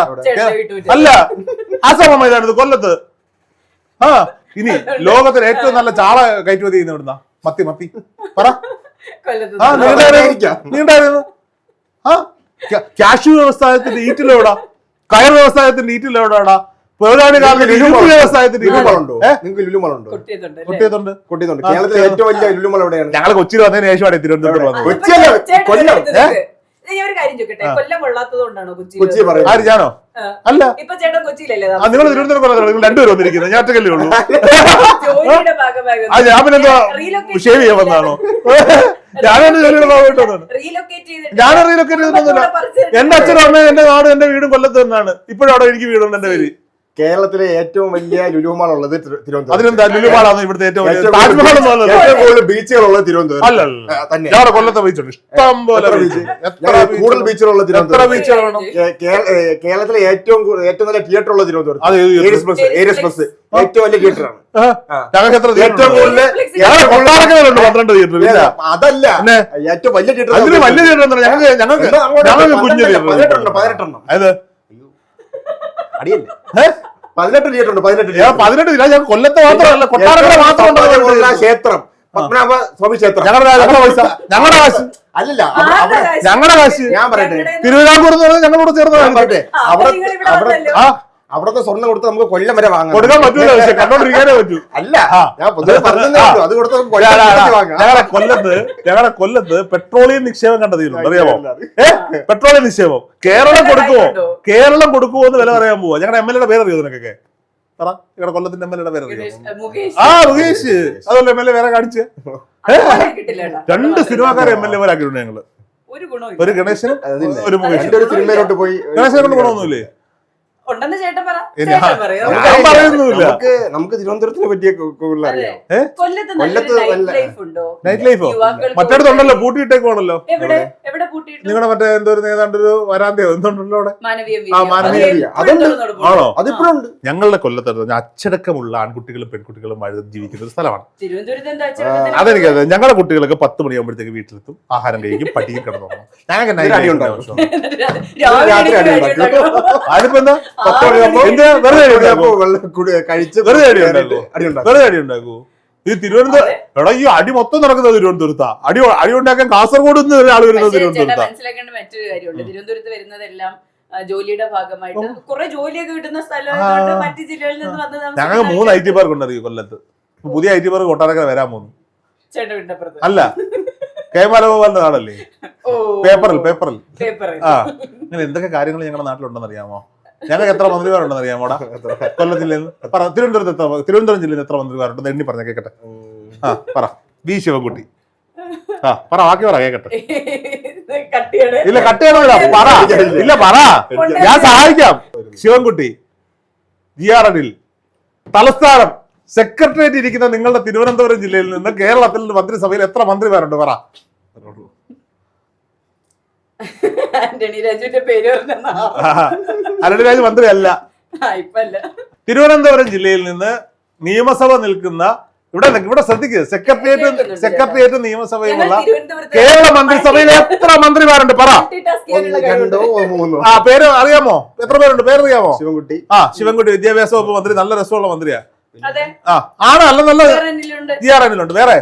S1: അല്ല ആസാമ മൈതാനത്ത് കൊല്ലത്ത്. ആ ഇനി ലോകത്തിൽ ഏറ്റവും നല്ല ചാള കയറ്റുമതി ചെയ്യുന്ന മത്തി മത്തി. പറ.
S3: കൊല്ലത്ത്
S1: ആ. നീണ്ടായിരുന്നു ആ? കാഷ്യൂ വ്യവസായത്തിന്റെ ഈറ്റിലെവിടാ കയർ വ്യവസായത്തിന്റെ ഈറ്റിലെവിടാടാ ഞങ്ങൾ കൊച്ചിയിൽ വന്നതിന് ശേഷമാണ് തിരുവനന്തപുരത്ത് വന്നത്.
S2: കൊച്ചി അല്ല, കൊല്ലം.
S3: ഞാൻ ഒരു കാര്യം ചോദിക്കട്ടെ? കൊല്ലം കൊള്ളാത്തത് കൊണ്ടാണോ കൊച്ചി
S2: കൊച്ചി പറയുന്നത്.
S1: ആര് ഞാനോ അല്ല.
S3: ഇപ്പൊ ചേട്ടൻ കൊച്ചിയിലല്ലേ
S1: ആ നിങ്ങൾ തിരുവനന്തപുരം കൊല്ലം നിങ്ങൾ രണ്ടുപേരും വന്നിരിക്കുന്നത്. ഞാൻ ഒറ്റക്കല്ലേ ഉള്ളൂ.
S3: ജോലിയുടെ ഭാഗമായി
S1: ആ ഞാൻ പിന്നെന്താ
S3: Relocate
S1: ഷേവ് ചെയ്യാൻ വന്നാണോ ഞാനൊരു ജോലിയുടെ ഭാഗമായിട്ട് വന്നതാണ് ഞാൻ റീലൊക്കേറ്റ് ചെയ്തിട്ടൊന്നുമില്ല. എന്റെ അച്ഛനും അമ്മയും എന്റെ നാടും എന്റെ വീടും കൊല്ലത്ത് തന്നെയാണ് ഇപ്പോഴും അവിടെ എനിക്ക് വീടുണ്ട് എന്റെ പേര്.
S2: കേരളത്തിലെ ഏറ്റവും വലിയ ലുലുമാൾ ഉള്ളത് തിരു- തിരുവനന്തപുരം.
S1: ലുലുമാളാണ് ഇവിടുത്തെ ഏറ്റവും വലിയ താജ്മഹൽ
S2: ഏറ്റവും കൂടുതൽ ഉള്ളത് തിരുവനന്തപുരം.
S1: അല്ല
S2: തന്നെ.
S1: കൊല്ലത്തെ ബീച്ചുണ്ട്. ഇഷ്ടം പോലെ ബീച്ച്.
S2: കൂടുതൽ ബീച്ചുകളുള്ള തിരുവനന്തപുരം? കേരളത്തിലെ ഏറ്റവും ഏറ്റവും നല്ല തിയേറ്റർ ഉള്ള തിരുവനന്തപുരം.
S1: അത്
S2: ഏരിയസ് ബസ് ഏരിയസ് ബസ്. ഏറ്റവും വലിയ തിയേറ്റർ
S1: ആ. ഞങ്ങൾക്ക് എത്ര
S2: ഏറ്റവും? കൂടുതൽ
S1: പന്ത്രണ്ട് തിയേറ്റർ
S2: അതല്ല. ഏറ്റവും വലിയ തിയേറ്റർ
S1: വലിയ തിയേറ്റർ ഞങ്ങൾക്ക് ഞങ്ങൾക്ക് കുഞ്ഞു
S2: പതിനെട്ടെണ്ണം, പതിനെട്ടെണ്ണം പതിനെട്ടെണ്ണം.
S1: അതായത്
S2: അടിയല്ലേ? പതിനെട്ട് പതിനെട്ട്
S1: ഞാൻ
S2: theatre.
S1: പതിനെട്ട് ഇല്ല ഞങ്ങൾ കൊല്ലത്തെ മാത്രമല്ല കൊട്ടാരക്കര
S2: ക്ഷേത്രം പത്മനാഭ സ്വാമി ക്ഷേത്രം.
S1: ഞങ്ങളുടെ ഞങ്ങളുടെ പൈസ ഞങ്ങളുടെ കാശ്.
S2: അല്ലല്ല അവിടെ- അവിടെ-
S1: ഞങ്ങളുടെ കാശ്.
S2: ഞാൻ പറയട്ടെ.
S1: തിരുവിതാംകൂർ എന്ന് പറഞ്ഞാൽ ഞങ്ങളോട്
S2: ഞാൻ പറയട്ടെ. അവിടെ അവിടെ
S1: ആ
S2: അവിടുത്തെ സ്വർണം കൊടുത്ത് നമുക്ക് കൊല്ലം വരെ വാങ്ങാം
S1: കൊടുക്കാൻ പറ്റൂല പക്ഷെ *laughs* കണ്ടോണ്ടിരിക്കാനേ പറ്റൂ.
S2: അല്ല. ഞാൻ പൊതുവെ പറഞ്ഞതേ ഉള്ളൂ. അത് കൊടുത്ത് നമുക്ക് കൊല്ലം വരെ വാങ്ങാം.
S1: ഞങ്ങളുടെ കൊല്ലത്ത് ഞങ്ങളുടെ കൊല്ലത്ത് പെട്രോളിയം നിക്ഷേപം കണ്ടെത്തിയിട്ടുണ്ട്. അറിയാമോ പെട്രോളിയം നിക്ഷേപം. കേരളം
S3: കൊടുക്കുമോ
S1: കേരളം കൊടുക്കുവോ എന്ന് വില പറയാൻ പോവാ. ഞങ്ങളുടെ എം എൽ എയുടെ പേര് അറിയോ നിനക്കൊക്കെ? പറ ഞങ്ങളുടെ കൊല്ലത്തിന്റെ എം എൽ എയുടെ പേര് അറിയോ ആ മുകേഷ്. അതല്ല എം എൽ എ വേറെ കാണിച്ച്. രണ്ട് സിനിമാക്കാരെ എം എൽ എമാരാക്കിയിട്ടുണ്ട് ഞങ്ങൾ.
S3: ഒരു ഗുണവും
S1: ഒരു ഗണേശനും
S2: അതില്ല.
S1: ഒരു മുകേഷ്.
S2: എന്റെ ഒരു സിനിമയിലോട്ട് പോയി
S1: ഗണേശനെ കൊണ്ട് ഗുണമൊന്നുമില്ലേ?
S3: ഉണ്ടെന്ന് ചേട്ടൻ പറ.
S2: നമുക്ക് നമുക്ക് തിരുവനന്തപുരത്തിനെ പറ്റിയ കൂടുതൽ അറിയാം?
S3: കൊല്ലത്ത് നൈറ്റ് ലൈഫ് ഉണ്ടോ?
S1: നൈറ്റ് ലൈഫോ
S3: യുവാക്കൾക്ക്
S1: മറ്റേടത്തുണ്ടല്ലോ പൂട്ടിയിട്ടേക്കുവാണല്ലോ.
S3: എവിടെ? എവിടെ? പൂട്ടിയിട്ടു?
S1: നിങ്ങളുടെ മറ്റേ എന്തോ ഏതാണ്ട് ഒരു വരാന്തയോ എന്തുണ്ടല്ലോ അവിടെ?
S3: മാനവീയ
S1: ആ, മാനവീയ
S3: അത്.
S2: വീഥി. അതുണ്ട്.
S1: ആണോ?
S2: അതിപ്പോഴും ഉണ്ട്.
S1: ഞങ്ങളുടെ കൊല്ലത്ത് അച്ചടക്കമുള്ള ആൺകുട്ടികളും പെൺകുട്ടികളും മഴ ജീവിക്കുന്ന ഒരു സ്ഥലമാണ്. അതെനിക്ക് ഞങ്ങളുടെ കുട്ടികളൊക്കെ പത്ത് മണിയാകുമ്പോഴത്തേക്ക് വീട്ടിലെത്തും. ആഹാരം കഴിക്കും പട്ടിയും കിടന്നു ഞങ്ങൾക്ക്. അതിപ്പോ എന്താ? വെറുതെ അടി
S2: കഴിച്ച്
S1: വെറുതെ? വെറുതെ ഉണ്ടാക്കൂ. ഈ തിരുവനന്തപുരം എടാ ഈ അടി മൊത്തം നടക്കുന്നത് തിരുവനന്തപുരത്താ. അടി അടി ഉണ്ടാക്കാൻ കാസർഗോഡ് നിന്ന് ഒരാൾ വരുന്നത് തിരുവനന്തപുരത്താ.
S3: മനസ്സിലാക്കേണ്ട മറ്റൊരു കാര്യമുണ്ട്. തിരുവനന്തപുരത്ത് വരുന്നതെല്ലാം ആ, ജോലിയുടെ ഭാഗമായിട്ട്. കുറെ ജോലിയൊക്കെ കിട്ടുന്ന സ്ഥലമായതുകൊണ്ട്
S1: ആ.
S3: മറ്റു ജില്ലകളിൽ നിന്ന് വന്ന്
S1: ഞങ്ങൾക്ക് മൂന്ന് ഐ ടി പാർക്ക് ഉണ്ട് ഈ കൊല്ലത്ത്. പുതിയ ഐ ടി പാർക്ക് കൊട്ടാരക്കര വരാൻ പോകുന്നു. അല്ല. കെ ബാലഗോപാലിന്റെ നാടല്ലേ?
S3: ഓ.
S1: പേപ്പറിൽ പേപ്പറിൽ.
S3: പേപ്പറിൽ.
S1: ആ. അങ്ങനെ എന്തൊക്കെ കാര്യങ്ങൾ ഞങ്ങളുടെ നാട്ടിലുണ്ടെന്ന് അറിയാമോ ഞങ്ങൾക്ക് എത്ര മന്ത്രിമാരുണ്ടെന്ന് അറിയാമോടാ കൊല്ലം ജില്ലയിൽ നിന്ന് പറ തിരുവനന്തപുരത്ത് എത്ര തിരുവനന്തപുരം ജില്ലയിൽ എത്ര മന്ത്രിമാരുണ്ടെന്ന് എണ്ണി പറഞ്ഞ കേക്കട്ടെ. ആ പറ. വി ശിവൻകുട്ടി. ആ പറ ബാക്കി പറ കേക്കട്ടെ. ഇല്ല കട്ട് ചെയ്യണമില്ല പറ. ഇല്ല പറ. ഞാൻ സഹായിക്കാം. ശിവൻകുട്ടി ജി ആർ അനിൽ തലസ്ഥാനം സെക്രട്ടേറിയറ്റ് ഇരിക്കുന്ന നിങ്ങളുടെ തിരുവനന്തപുരം ജില്ലയിൽ നിന്ന് കേരളത്തിൽ മന്ത്രിസഭയിൽ എത്ര മന്ത്രിമാരുണ്ട്? പറ.
S3: ആന്റണി രാജുവിന്റെ പേര് പറഞ്ഞ
S1: അരണിരാജ് മന്ത്രി അല്ല
S3: ഇപ്പല്ല.
S1: തിരുവനന്തപുരം ജില്ലയിൽ നിന്ന് നിയമസഭ നിൽക്കുന്ന ഇവിടെ ഇവിടെ ശ്രദ്ധിക്കുക സെക്രട്ടേറിയറ്റ് സെക്രട്ടേറിയറ്റ് നിയമസഭയുമുള്ള കേരള മന്ത്രിസഭയിൽ എത്ര മന്ത്രിമാരുണ്ട് പറ. ആ പേര് അറിയാമോ? എത്ര പേരുണ്ട്? പേരറിയാമോ?
S2: ശിവൻകുട്ടി.
S1: ആ ശിവൻകുട്ടി വിദ്യാഭ്യാസ വകുപ്പ് മന്ത്രി നല്ല രസമുള്ള മന്ത്രിയാ.
S3: അതെ.
S1: ആ ആണ്? അല്ല നല്ല. ജി ആർ എന്നിലുണ്ട്. വേറെ.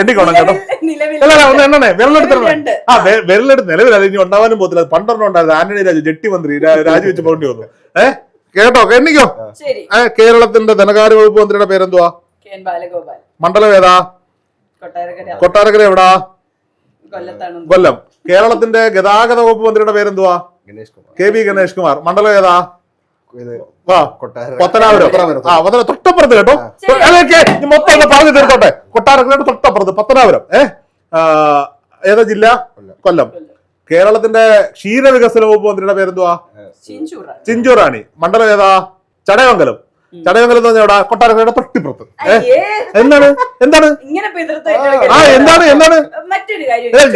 S1: എണ്ണിക്കോണം കേട്ടോ
S3: നിലവിൽ
S1: അല്ല അല്ല, ഒന്ന് എണ്ണണേ വിരലെടുത്തിടണേ
S3: രണ്ട്.
S1: ആ വിരലെടുത്ത് നിലവിലല്ല ഇനി ഉണ്ടാവാനും പോകത്തില്ല. പണ്ടെണ്ണം ഉണ്ടായിരുന്നു. ആന്റണി രാജു ജെട്ടി മന്ത്രി *laughs* രാജിവെച്ച് പോകേണ്ടി വന്നു. ഏ? കേട്ടോ എണ്ണിക്കോ?
S3: ശരി.
S1: ഏ, കേരളത്തിന്റെ ധനകാര്യ വകുപ്പ് മന്ത്രിയുടെ പേരെന്തുവാ? മണ്ഡലം ഏതാ?
S3: കൊട്ടാരക്കര.
S1: കൊട്ടാരക്കര എവിടാ? കൊല്ലം. കേരളത്തിന്റെ ഗതാഗത വകുപ്പ് മന്ത്രിയുടെ പേരെന്തുവാ?
S2: Ganesh Kumar.
S1: K V Ganesh Kumar. മണ്ഡലം ഏതാ?
S2: ഇത് കൊട്ടാരം
S1: പത്തനാപുരം.
S2: പത്തനാപുരം.
S1: ആ പത്തന തൊട്ടപ്പുറത്ത് കേട്ടോ. അതൊക്കെ മൊത്തം ഒന്ന് പറഞ്ഞു തീർത്തോട്ടെ കൊട്ടാരക്കരയുടെ തൊട്ടപ്പുറത്ത് പത്തനാപുരം. ഏഹ് ഏതാ ജില്ല? കൊല്ലം. കേരളത്തിന്റെ ക്ഷീരവികസന വകുപ്പ് മന്ത്രിയുടെ പേരെന്തുവാ? ചിഞ്ചൂറാണി. മണ്ഡലം ഏതാ? ചടയമംഗലം. ചടയമംഗലം എന്ന് പറഞ്ഞാൽ കൊട്ടാരക്കരയുടെ തൊട്ടിപ്പുറത്ത്. എന്താണ്? എന്താണ്? ആ എന്താണ്? എന്താണ്?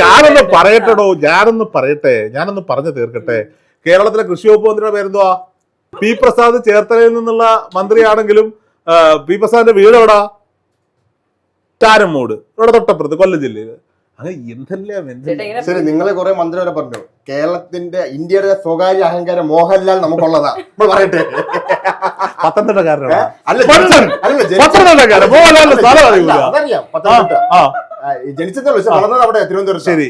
S1: ഞാനൊന്ന്? പറയട്ടെടോ. ഞാനൊന്ന് പറയട്ടെ. ഞാനൊന്ന് പറഞ്ഞു തീർക്കട്ടെ. കേരളത്തിലെ കൃഷി വകുപ്പ് മന്ത്രിയുടെ പേരെന്തുവാ? പി പ്രസാദ് ചേർത്തലയിൽ നിന്നുള്ള മന്ത്രിയാണെങ്കിലും ആ, പി പ്രസാദിന്റെ വീട് എവിടാ? ചാരമ്മൂട് ഇവിടെ തൊട്ടപ്പുറത്ത് കൊല്ലം ജില്ലയിൽ അങ്ങനെ എന്തെല്ലാം
S3: ചേട്ടാ,
S2: ശരി നിങ്ങളെ കുറെ മന്ത്രി വരെ പറഞ്ഞു. കേരളത്തിന്റെ ഇന്ത്യയുടെ സ്വകാര്യ അഹങ്കാരം മോഹൻലാൽ നമുക്കുള്ളതാ. നമ്മൾ പറയട്ടെ.
S1: പത്തനംതിട്ടക്കാരനാണ്?
S2: അല്ല അല്ല, ജനിച്ച-
S1: പത്തനംതിട്ടക്കാരൻ. മോഹൻലാലിന്റെ സ്ഥലം
S2: അല്ല,
S1: അറിയില്ല
S2: അതറിയാം
S1: ആ
S2: പത്തനംതിട്ട.
S1: ആ
S2: ആ, ജനിച്ചതേ ഉള്ളൂ പക്ഷെ വളർന്നത് അവിടെ തിരുവനന്തപുരം
S1: ശരി.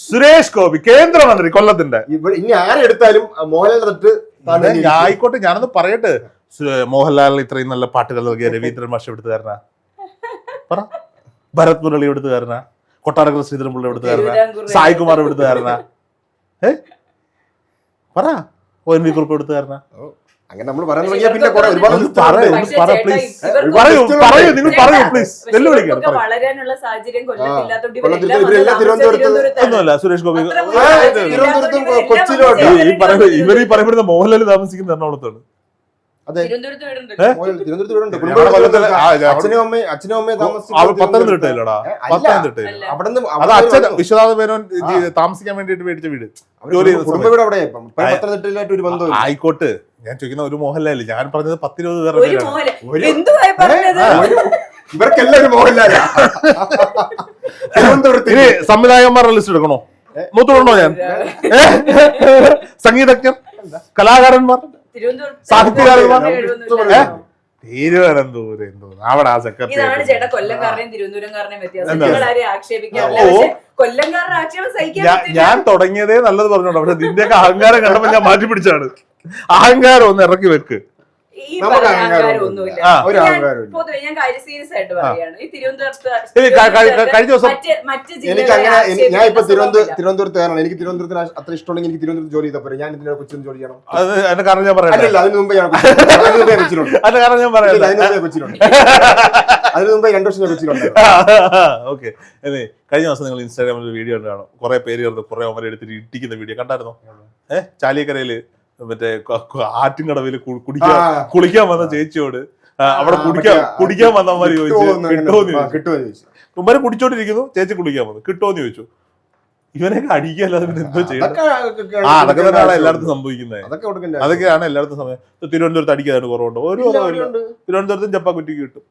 S1: സുരേഷ് ഗോപി കേന്ദ്രമന്ത്രി കൊല്ലത്തിന്റെ.
S2: ഇവിടെ ഇനി ആരെടുത്താലും മോഹൻലാൽ തൊട്ട്
S1: ആയിക്കോട്ടെ ഞാനൊന്ന് പറയട്ടെ. മോഹൻലാലിന് ഇത്രയും നല്ല പാട്ടുകൾ നൽകിയ രവീന്ദ്രൻ മാഷ് തരണ പറ. ഭരത് മുരളി എടുത്തു തരണ കൊട്ടാരക്കര ശ്രീധരൻപിള്ള എടുത്തു
S3: തരണ
S1: സായികുമാർ എടുത്തു തരണ ഏ? പറ. ഒ. എൻ. വി. കുറിപ്പ് എടുത്തുകാരനാ
S2: അങ്ങനെ നമ്മൾ പറയാൻ തുടങ്ങിയാൽ പിന്നെ കുറെ ഒരുപാട്
S1: പറയൂ, പറയൂ പറയൂ നിങ്ങൾ പറയൂ പ്ലീസ് വെല്ലുവിളിക്കണം
S2: കൊല്ലത്തിൽ
S3: ഇവരെല്ലാം
S2: തിരുവനന്തപുരത്ത്
S1: ഒന്നുമല്ല സുരേഷ് ഗോപി
S3: കൊച്ചിയിലോട്ട്
S2: തിരുവനന്തപുരത്തും
S3: ഇല്ലാത്തവര്
S1: ഈ പറയുന്ന ഇവർ ഈ പറയപ്പെടുന്ന മോഹൻലാൽ താമസിക്കുന്ന എറണാകുളത്താണ്. പത്തനംതിട്ടയിലടാ. പത്തനംതിട്ടയിൽ. അത് അച്ഛൻ. വിശ്വനാഥ മേനോൻ താമസിക്കാൻ വേണ്ടിയിട്ട് മേടിച്ച വീട്. ജോലി ആയിക്കോട്ടെ. ഞാൻ ചോദിക്കുന്ന ഒരു മോഹൻലാലി ഞാൻ പറഞ്ഞത് പത്തിരുപത് പേരുടെ
S2: ഇവർക്കെല്ലാം ഒരു മോഹൻലാല. തിരുവനന്തപുരത്ത്
S1: ഇനി സംവിധായകന്മാരുടെ ലിസ്റ്റ് എടുക്കണോ? മൂത്തുകൊണ്ടോ ഞാൻ? സംഗീതജ്ഞർ? കലാകാരന്മാർ? സാഹിത്യകാരന്മാർ? തിരുവനന്തപുരം അവിടെ ആ സെക്രട്ടറി ഞാൻ തുടങ്ങിയതേ നല്ലത് പറഞ്ഞോണ്ട് പക്ഷെ നിന്റെയൊക്കെ അഹങ്കാരം കണ്ടപ്പോ ഞാൻ മാറ്റി പിടിച്ചാണ് അഹങ്കാരം ഒന്ന് ഇറക്കി വെക്ക്.
S3: ഈ
S2: നമുക്ക്
S3: പറഞ്ഞ
S2: അഹങ്കാരം
S3: അഹങ്കാരം
S2: ഒന്നുമില്ല.
S3: ഒന്നുമില്ല
S1: ആ.
S2: ഒരു
S3: ഞാൻ
S2: അഹങ്കാരം ഇല്ല.
S3: പൊതുവെ ഞാൻ കാര്യം സീരിയസ് ആയിട്ട് പറയാണ് ഈ തിരുവനന്തപുരത്ത്
S1: ഇത് ക- ക-
S3: തിരുവനന്തപുരത്ത്
S1: കഴിഞ്ഞ ദിവസം-
S3: മറ്റ് മറ്റ്
S2: എനിക്ക്
S3: ജില്ലകളെ
S2: അങ്ങനെ ഞാൻ ഇപ്പൊ
S3: ആക്ഷേപിക്കുന്ന
S2: തിരുവനന്തപുരം
S3: സ്വഭാവമില്ല.
S2: തിരുവനന്തപുരത്തുകാരാണ് എനിക്ക് തിരുവനന്തപുരത്തിന് അത്ര ഇഷ്ടമുണ്ടെങ്കിൽ എനിക്ക് തിരുവനന്തപുരത്ത് ജോലി ചെയ്താൽ പോരെ. ഞാൻ ഇതിനൊരു കൊച്ചിയിൽ ജോലി ചെയ്യണം?
S1: അത് എന്റെ കാരണം ഞാൻ പറയട്ടെ.
S2: അല്ലല്ല അതിന് മുമ്പ് ഞാൻ കൊച്ചിയിൽ- അതിന് മുമ്പേ കൊച്ചിയിലുണ്ട്
S1: അതിന്റെ കാരണം ഞാൻ
S2: ഇല്ല,
S1: പറയട്ടെ.
S2: അതിന് മുമ്പേ കൊച്ചിയിലുണ്ട് അതിന് മുമ്പേ രണ്ടു വർഷം ഞാൻ കൊച്ചിയിലുണ്ട്
S1: ഓക്കെ. അതെ കഴിഞ്ഞ ദിവസം നിങ്ങൾ ഇൻസ്റ്റാഗ്രാമിൽ ഒരു വീഡിയോ കാണും കുറെ പേര് ചേർന്ന് കുറെ അവരെ എടുത്തിട്ട് ഇട്ടിക്കുന്ന വീഡിയോ. കണ്ടായിരുന്നോ? ഏഹ് ചാലിയക്കരയിൽ മറ്റേ ആറ്റും കടവിൽ ആറ്റിൻകടവിൽ കു- കുടിക്കാൻ കുളിക്കാൻ വന്ന ചേച്ചിയോട് അവിടെ കുടിക്കാൻ കുടിക്കാൻ വന്ന ചോദിച്ചു
S2: ആ,
S1: ചോദിച്ചു. ഉമ്മാര് കുടിച്ചോണ്ടിരിക്കുന്നു ചേച്ചി കുളിക്കാൻ വന്നു. കിട്ടുമോന്ന് ചോദിച്ചു. ഇവനൊക്കെ അടിക്കല്ലാതെ പിന്നെ എന്തോ
S2: അതൊക്കെ
S1: ആ അതൊക്കെ തന്നെയാണ് എല്ലായിടത്തും സംഭവിക്കുന്നത്. അതൊക്കെയാണ് എല്ലായിടത്തും സമയം. തിരുവനന്തപുരത്ത് അടിക്കാതെ കുറവുണ്ട്. ഒരു
S2: തിരുവനന്തപുരത്തും
S1: കുറവില്ല. തിരുവനന്തപുരത്തും ചപ്പാക്കുറ്റിക്ക് കിട്ടും.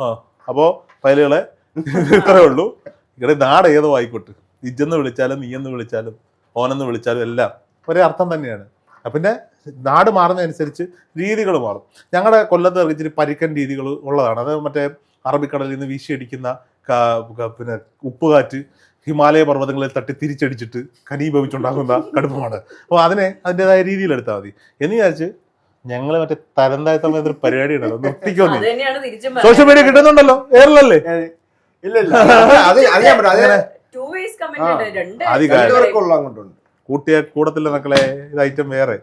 S1: ആ അപ്പോ ഫയലുകളെ ഇത്രേ ഉള്ളൂ. ഇവിടെ നാട് ഏതോ ആയിക്കോട്ടെ. ഇജ്ജെന്ന് വിളിച്ചാലും നീയെന്ന് വിളിച്ചാലും ഓനെന്ന് വിളിച്ചാലും എല്ലാം ഒരേ അർത്ഥം തന്നെയാണ്. പിന്നെ നാട് മാറുന്നതനുസരിച്ച് രീതികൾ മാറും. ഞങ്ങളുടെ കൊല്ലത്ത് ഇച്ചിരി പരിക്കൻ രീതികൾ ഉള്ളതാണ്. അത് മറ്റേ അറബിക്കടലിൽ നിന്ന് വീശിയടിക്കുന്ന പിന്നെ ഉപ്പുകാറ്റ് ഹിമാലയ പർവതങ്ങളിൽ തട്ടി തിരിച്ചടിച്ചിട്ട് ഖനീഭവിച്ചുണ്ടാകുന്ന കടുപ്പമാണ്. അപ്പോൾ അതിനെ അതിന്റെതായ രീതിയിൽ എടുത്താൽ മതി. എന്ന് വിചാരിച്ച് ഞങ്ങൾ മറ്റേ തരം താഴ്ത്താൻ ഒരു പരിപാടി ഉണ്ടല്ലോ സോഷ്യൽ മീഡിയ കിട്ടുന്നുണ്ടല്ലോ. എയറിലല്ലേ
S2: ഇല്ല അത് ഞാൻ
S3: രണ്ട്
S1: അധികാരം. കൂട്ടിയ കൂടത്തില്ല മക്കളെ ഇത് ഐറ്റം വേറെ.